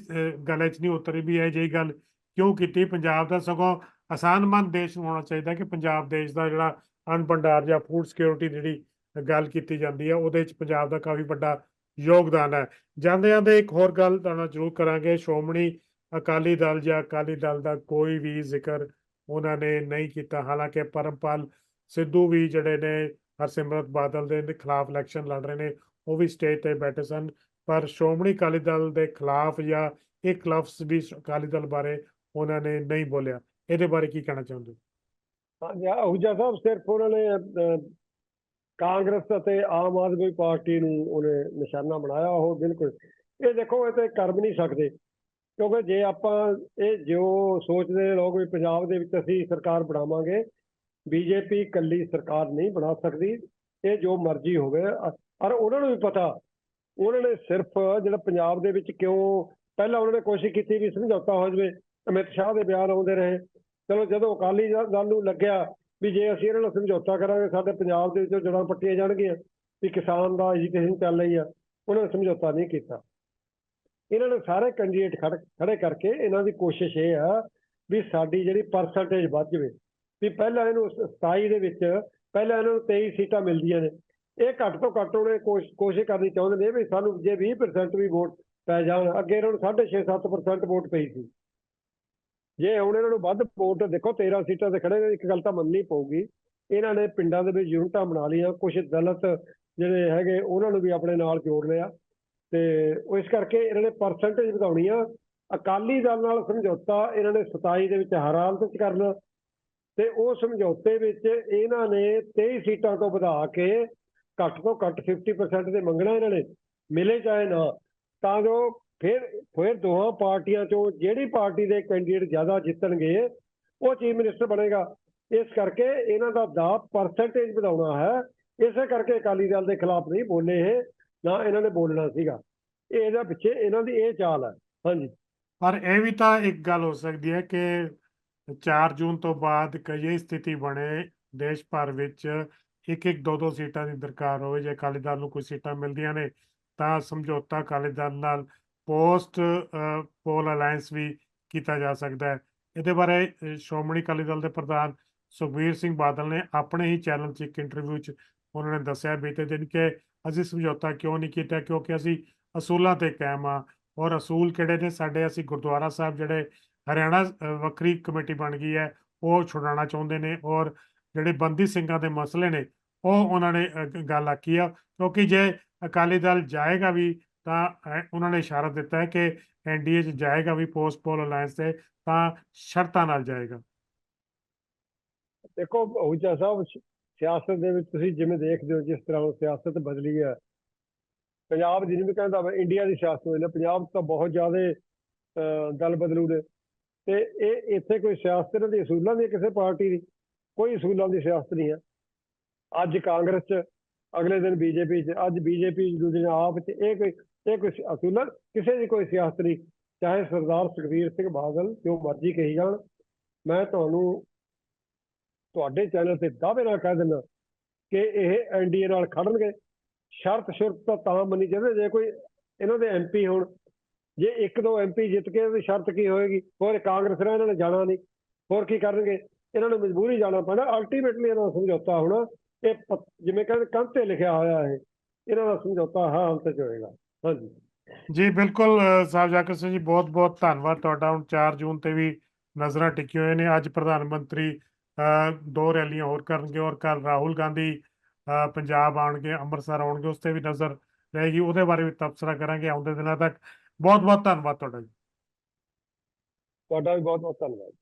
ਗੱਲ 'ਚ ਨਹੀਂ ਉਤਰੀ ਵੀ ਇਹ ਜਿਹੀ ਗੱਲ ਕਿਉਂ ਕੀਤੀ? ਪੰਜਾਬ ਦਾ ਸਗੋਂ ਆਸਾਨਮੰਦ ਦੇਸ਼ ਹੋਣਾ ਚਾਹੀਦਾ ਕਿ ਪੰਜਾਬ ਦੇਸ਼ ਦਾ ਜਿਹੜਾ ਅੰਨ ਭੰਡਾਰ ਜਾਂ ਫੂਡ ਸਿਕਿਉਰਿਟੀ ਜਿਹੜੀ ਗੱਲ ਕੀਤੀ ਜਾਂਦੀ ਹੈ ਉਹਦੇ 'ਚ ਪੰਜਾਬ ਦਾ ਕਾਫੀ ਵੱਡਾ ਯੋਗਦਾਨ ਹੈ। ਜਾਂਦੇ ਜਾਂਦੇ ਇੱਕ ਹੋਰ ਗੱਲ ਤੁਹਾਡੇ ਜ਼ਰੂਰ ਕਰਾਂਗੇ, ਸ਼੍ਰੋਮਣੀ ਅਕਾਲੀ ਦਲ ਜਾਂ ਅਕਾਲੀ ਦਲ ਦਾ ਕੋਈ ਵੀ ਜ਼ਿਕਰ ਉਹਨਾਂ ਨੇ ਨਹੀਂ ਕੀਤਾ। ਹਾਲਾਂਕਿ ਪਰਮਪਾਲ ਸਿੱਧੂ ਵੀ ਜਿਹੜੇ ਨੇ ਹਰਸਿਮਰਤ ਬਾਦਲ ਦੇ ਖਿਲਾਫ ਇਲੈਕਸ਼ਨ ਲੜ ਰਹੇ ਨੇ, ਉਹ ਵੀ ਸਟੇਜ ਤੇ ਬੈਠੇ ਸਨ। ਪਰ ਸ਼੍ਰੋਮਣੀ ਅਕਾਲੀ ਦਲ ਦੇ ਖਿਲਾਫ ਜਾਂ ਇੱਕ ਲਫ਼ਜ਼ ਵੀ ਅਕਾਲੀ ਦਲ ਬਾਰੇ ਉਹਨਾਂ ਨੇ ਨਹੀਂ ਬੋਲਿਆ। ਇਹਦੇ ਬਾਰੇ ਕੀ ਕਹਿਣਾ ਚਾਹੁੰਦੇ ਹਾਂਜੀ ਅਹੂਜਾ ਸਾਹਿਬ ਸਿਰਫ ਉਹਨਾਂ ਨੇ ਕਾਂਗਰਸ ਅਤੇ ਆਮ ਆਦਮੀ ਪਾਰਟੀ ਨੂੰ ਉਹਨੇ ਨਿਸ਼ਾਨਾ ਬਣਾਇਆ, ਉਹ ਬਿਲਕੁਲ, ਇਹ ਦੇਖੋ ਇਹ ਤੇ ਕਰ ਵੀ ਨਹੀਂ ਸਕਦੇ, ਕਿਉਂਕਿ ਜੇ ਆਪਾਂ ਇਹ ਜੋ ਸੋਚਦੇ ਲੋਕ ਵੀ ਪੰਜਾਬ ਦੇ ਵਿੱਚ ਅਸੀਂ ਸਰਕਾਰ ਬਣਾਵਾਂਗੇ, ਬੀਜੇਪੀ ਇਕੱਲੀ ਸਰਕਾਰ ਨਹੀਂ ਬਣਾ ਸਕਦੀ, ਇਹ ਜੋ ਮਰਜ਼ੀ ਹੋਵੇ ਪਰ ਉਹਨਾਂ ਨੂੰ ਵੀ ਪਤਾ, ਉਹਨਾਂ ਨੇ ਸਿਰਫ ਜਿਹੜਾ ਪੰਜਾਬ ਦੇ ਵਿੱਚ ਕਿਉਂ, ਪਹਿਲਾਂ ਉਹਨਾਂ ਨੇ ਕੋਸ਼ਿਸ਼ ਕੀਤੀ ਵੀ ਸਮਝੌਤਾ ਹੋ ਜਾਵੇ, ਅਮਿਤ ਸ਼ਾਹ ਦੇ ਬਿਆਨ ਆਉਂਦੇ ਰਹੇ ਚਲੋ ਜਦੋਂ ਅਕਾਲੀ ਦ- ਦਲ ਨੂੰ ਲੱਗਿਆ ਵੀ ਜੇ ਅਸੀਂ ਇਹਨਾਂ ਨਾਲ ਸਮਝੌਤਾ ਕਰਾਂਗੇ, ਸਾਡੇ ਪੰਜਾਬ ਦੇ ਵਿੱਚੋਂ ਜੜਾਂ ਪੱਟੀਆਂ ਜਾਣਗੀਆਂ ਵੀ ਕਿਸਾਨ ਦਾ ਐਜੂਕੇਸ਼ਨ ਚੱਲ ਰਹੀ ਆ, ਉਹਨਾਂ ਨੇ ਸਮਝੌਤਾ ਨਹੀਂ ਕੀਤਾ। ਇਹਨਾਂ ਨੇ ਸਾਰੇ ਕੈਂਡੀਡੇਟ ਖੜ, ਖੜੇ ਕਰਕੇ ਇਹਨਾਂ ਦੀ ਕੋਸ਼ਿਸ਼ ਇਹ ਆ ਵੀ ਸਾਡੀ ਜਿਹੜੀ ਪਰਸੈਂਟੇਜ ਵੱਧ ਜਾਵੇ। ਵੀ ਪਹਿਲਾਂ ਇਹਨੂੰ 27 ਦੇ ਵਿੱਚ ਪਹਿਲਾਂ ਇਹਨਾਂ ਨੂੰ 23 ਸੀਟਾਂ ਮਿਲਦੀਆਂ ਨੇ। ਇਹ ਘੱਟ ਤੋਂ ਘੱਟ ਉਹਨੇ ਕੋਸ਼- ਕੋਸ਼ਿਸ਼ ਕਰਨੀ ਚਾਹੁੰਦੇ ਨੇ ਵੀ ਸਾਨੂੰ ਜੇ 20% ਵੀ ਵੋਟ ਪੈ ਜਾਣ, ਅੱਗੇ ਇਹਨਾਂ ਨੂੰ 6.5-7% ਵੋਟ ਪਈ ਸੀ। ਜੇ ਹੁਣ ਇਹਨਾਂ ਨੂੰ ਵੱਧ ਵੋਟ, ਦੇਖੋ 13 ਸੀਟਾਂ ਤੇ ਖੜੇ ਨੇ, ਇੱਕ ਗੱਲ ਤਾਂ ਮੰਨਣੀ ਪਊਗੀ। ਇਹਨਾਂ ਨੇ ਪਿੰਡਾਂ ਦੇ ਵਿੱਚ ਯੂਨਿਟਾਂ ਬਣਾ ਲਈਆਂ ਕੁਝ ਦਲਿਤ ਜਿਹੜੇ ਹੈਗੇ, ਉਹਨਾਂ ਨੂੰ ਵੀ ਆਪਣੇ ਨਾਲ ਜੋੜ ਲਿਆ ਤੇ ਉਹ ਇਸ ਕਰਕੇ ਇਹਨਾਂ ਨੇ ਪਰਸੈਂਟੇਜ ਵਧਾਉਣੀ ਆ। ਅਕਾਲੀ ਦਲ ਨਾਲ ਸਮਝੌਤਾ ਇਹਨਾਂ ਨੇ 27 ਦੇ ਵਿੱਚ ਹਰ ਹਾਲਤ ਕਰਨਾ। ਤੇ ਉਹ ਸਮਝੌਤੇ ਵਿੱਚ ਇਹਨਾਂ ਨੇ 23 ਸੀਟਾਂ ਤੋਂ ਵਧਾ ਕੇ ਘੱਟ ਤੋਂ ਘੱਟ 50% ਦੇ ਮੰਗਣਾ ਇਹਨਾਂ ਨੇ, ਮਿਲੇ ਚਾਹੇ ਨਾ। ਤਾਂ ਜੋ ਫਿਰ ਫਿਰ ਦੋਹਾਂ ਪਾਰਟੀਆਂ ਚੋਂ ਜਿਹੜੀ ਪਾਰਟੀ ਦੇ ਕੈਂਡੀਡੇਟ ਜ਼ਿਆਦਾ ਜਿੱਤਣਗੇ, ਉਹ ਚੀਫ ਮਿਨਿਸਟਰ ਬਣੇਗਾ। ਇਸ ਕਰਕੇ ਇਹਨਾਂ ਦਾ ਦਾ ਪਰਸੈਂਟੇਜ ਵਧਾਉਣਾ ਹੈ। ਇਸੇ ਕਰਕੇ ਅਕਾਲੀ ਦਲ ਦੇ ਖਿਲਾਫ ਨਹੀਂ ਬੋਲੇ ਇਹ, ਨਾ ਇਹਨਾਂ ਨੇ ਬੋਲਣਾ ਸੀਗਾ। ਇਹ ਇਹਦਾ ਪਿੱਛੇ ਇਹਨਾਂ ਦੀ ਇਹ ਚਾਲ ਹੈ। ਹਾਂਜੀ। ਪਰ ਇਹ ਵੀ ਤਾਂ ਇੱਕ ਗੱਲ ਹੋ ਸਕਦੀ ਹੈ ਕਿ 4 ਜੂਨ ਤੋਂ ਬਾਅਦ ਕਈ ਸਥਿਤੀ ਬਣੇ ਦੇਸ਼ ਭਰ ਵਿੱਚ ਇੱਕ ਇੱਕ ਦੋ ਦੋ ਸੀਟਾਂ ਦੀ ਦਰਕਾਰ ਹੋਵੇ। ਜੇ ਅਕਾਲੀ ਦਲ ਨੂੰ ਕੋਈ ਸੀਟਾਂ ਮਿਲਦੀਆਂ ਨੇ, ਤਾਂ ਸਮਝੌਤਾ ਅਕਾਲੀ ਦਲ ਨਾਲ ਪੋਸਟ ਪੋਲ ਅਲਾਈਅੰਸ ਵੀ ਕੀਤਾ ਜਾ ਸਕਦਾ ਹੈ। ਇਹਦੇ ਬਾਰੇ ਅ, ਸ਼੍ਰੋਮਣੀ ਅਕਾਲੀ ਦਲ ਦੇ ਪ੍ਰਧਾਨ ਸੁਖਬੀਰ ਸਿੰਘ ਬਾਦਲ ਨੇ ਆਪਣੇ ਹੀ ਚੈਨਲ 'ਚ ਇੱਕ ਇੰਟਰਵਿਊ 'ਚ ਉਹਨਾਂ ਨੇ ਦੱਸਿਆ ਬੀਤੇ ਦਿਨ ਕਿ ਅਸੀਂ ਸਮਝੌਤਾ ਕਿਉਂ ਨਹੀਂ ਕੀਤਾ ਕਿਉਂਕਿ ਅਸੀਂ ਅਸੂਲਾਂ ਤੇ ਕਾਇਮ ਆ ਔਰ ਅਸੂਲ ਕਿਹੜੇ ਨੇ? ਸਾਡੇ ਅਸੀਂ ਗੁਰਦੁਆਰਾ ਸਾਹਿਬ ਜਿਹੜੇ ਹਰਿਆਣਾ ਵੱਖਰੀ ਕਮੇਟੀ ਬਣ ਗਈ ਹੈ ਉਹ ਛੁਡਾਉਣਾ ਚਾਹੁੰਦੇ ਨੇ ਔਰ ਜਿਹੜੇ ਬੰਦੀ ਸਿੰਘਾਂ ਦੇ ਮਸਲੇ ਨੇ ਉਹ ਉਹਨਾਂ ਨੇ ਗੱਲ ਆਖੀ ਆ। ਕਿਉਂਕਿ ਜੇ ਅਕਾਲੀ ਦਲ ਜਾਏਗਾ ਵੀ ਤਾਂ ਉਹਨਾਂ ਨੇ ਇਸ਼ਾਰਾ ਦਿੱਤਾ ਹੈ ਕਿ ਐਨਡੀਏ 'ਚ ਜਾਏਗਾ ਵੀ ਪੋਸਟ ਪੋਲ ਅਲਾਈਅੰਸ ਤੇ ਤਾਂ ਸ਼ਰਤਾਂ ਨਾਲ ਜਾਏਗਾ। ਦੇਖੋ ਹੁਜਾ ਸਾਹਿਬ ਸਿਆਸਤ ਦੇ ਵਿੱਚ ਤੁਸੀਂ ਜਿਵੇਂ ਦੇਖਦੇ ਹੋ ਜਿਸ ਤਰ੍ਹਾਂ ਹੁਣ ਸਿਆਸਤ ਬਦਲੀ ਹੈ। ਪੰਜਾਬ ਦੀ ਨਹੀਂ ਵੀ ਕਹਿੰਦਾ ਇੰਡੀਆ ਦੀ ਸਿਆਸਤ ਹੋਈ ਨਾ ਪੰਜਾਬ ਤਾਂ ਬਹੁਤ ਜ਼ਿਆਦਾ ਅਹ, ਦਲ ਬਦਲੂ ਨੇ। ਤੇ ਇਹ ਇੱਥੇ ਕੋਈ ਸਿਆਸਤ ਇਹਨਾਂ ਦੀ ਅਸੂਲਾਂ ਦੀ ਕਿਸੇ ਪਾਰਟੀ ਦੀ? ਕੋਈ ਅਸੂਲਾਂ ਦੀ ਸਿਆਸਤ ਨਹੀਂ ਹੈ। ਅੱਜ ਕਾਂਗਰਸ 'ਚ ਅਗਲੇ ਦਿਨ ਬੀਜੇਪੀ 'ਚ ਅੱਜ ਬੀਜੇਪੀ ਦੂਜੇ ਆਪ 'ਚ ਇਹ ਕੋਈ ਇਹ ਕੋਈ ਅਸੂਲਾਂ ਕਿਸੇ ਦੀ ਕੋਈ ਸਿਆਸਤ ਨਹੀਂ। ਚਾਹੇ ਸਰਦਾਰ ਸੁਖਬੀਰ ਸਿੰਘ ਬਾਦਲ ਜੋ ਮਰਜ਼ੀ ਕਹੀ ਜਾਣ, ਮੈਂ ਤੁਹਾਨੂੰ ਤੁਹਾਡੇ ਚੈਨਲ ਤੇ ਦਾਅਵੇ ਨਾਲ ਕਹਿ ਦਿੰਦਾ ਕਿ ਇਹ ਐਨਡੀਏ ਨਾਲ ਖੜਨਗੇ। ਸ਼ਰਤ ਸ਼ੁਰਤ ਤਾਂ ਮੰਨੀ ਜਾਂਦੇ, ਜੇ ਕੋਈ ਇਹਨਾਂ ਦੇ ਐਮਪੀ ਹੋਣ, ਜੇ ਇੱਕ ਦੋ ਐਮਪੀ ਜਿੱਤ ਕੇ ਉਹਦੀ ਸ਼ਰਤ ਕੀ ਹੋਏਗੀ? ਹੋਰ ਕਾਂਗਰਸ ਨਾਲ ਇਹਨਾਂ ਨੇ ਜਾਣਾ ਨਹੀਂ, ਹੋਰ ਕੀ ਕਰਨਗੇ? ਇਹਨਾਂ ਨੂੰ ਮਜਬੂਰੀ ਜਾਣਾ ਪੈਣਾ। ਅਲਟੀਮੇਟਲੀ ਇਹਨਾਂ ਦਾ ਸਮਝੌਤਾ ਹੋਣਾ, ਇਹ ਪ- ਜਿਵੇਂ ਕਹਿੰਦੇ ਕੰਧ ਤੇ ਲਿਖਿਆ ਹੋਇਆ ਹੈ ਇਹਨਾਂ ਦਾ ਸਮਝੌਤਾ ਹਾਂ ਅੰਤ ਚ ਹੋਏਗਾ। ਹਾਂਜੀ ਜੀ ਬਿਲਕੁਲ ਸਾਹਿਬ ਜਾਕਰ ਸਿੰਘ ਜੀ ਬਹੁਤ ਬਹੁਤ ਧੰਨਵਾਦ ਤੁਹਾਡਾ। ਹੁਣ 4 ਜੂਨ ਤੇ ਵੀ ਨਜ਼ਰਾਂ ਟਿਕੀਆਂ ਹੋਏ ਨੇ। ਅੱਜ ਪ੍ਰਧਾਨ ਮੰਤਰੀ ਅ, ਦੋ ਰੈਲੀਆਂ ਹੋਰ ਕਰਨਗੇ ਔਰ ਕੱਲ ਰਾਹੁਲ ਗਾਂਧੀ ਪੰਜਾਬ ਆਉਣਗੇ ਅੰਮ੍ਰਿਤਸਰ ਆਉਣਗੇ ਉਸ ਤੇ ਵੀ ਨਜ਼ਰ ਰਹੇਗੀ। ਉਹਦੇ ਬਾਰੇ ਵੀ ਤਬਸਰਾ ਕਰਾਂਗੇ ਆਉਂਦੇ ਦਿਨਾਂ ਤੱਕ। ਬਹੁਤ ਬਹੁਤ ਧੰਨਵਾਦ ਤੁਹਾਡਾ ਜੀ। ਤੁਹਾਡਾ ਵੀ ਬਹੁਤ ਬਹੁਤ ਧੰਨਵਾਦ।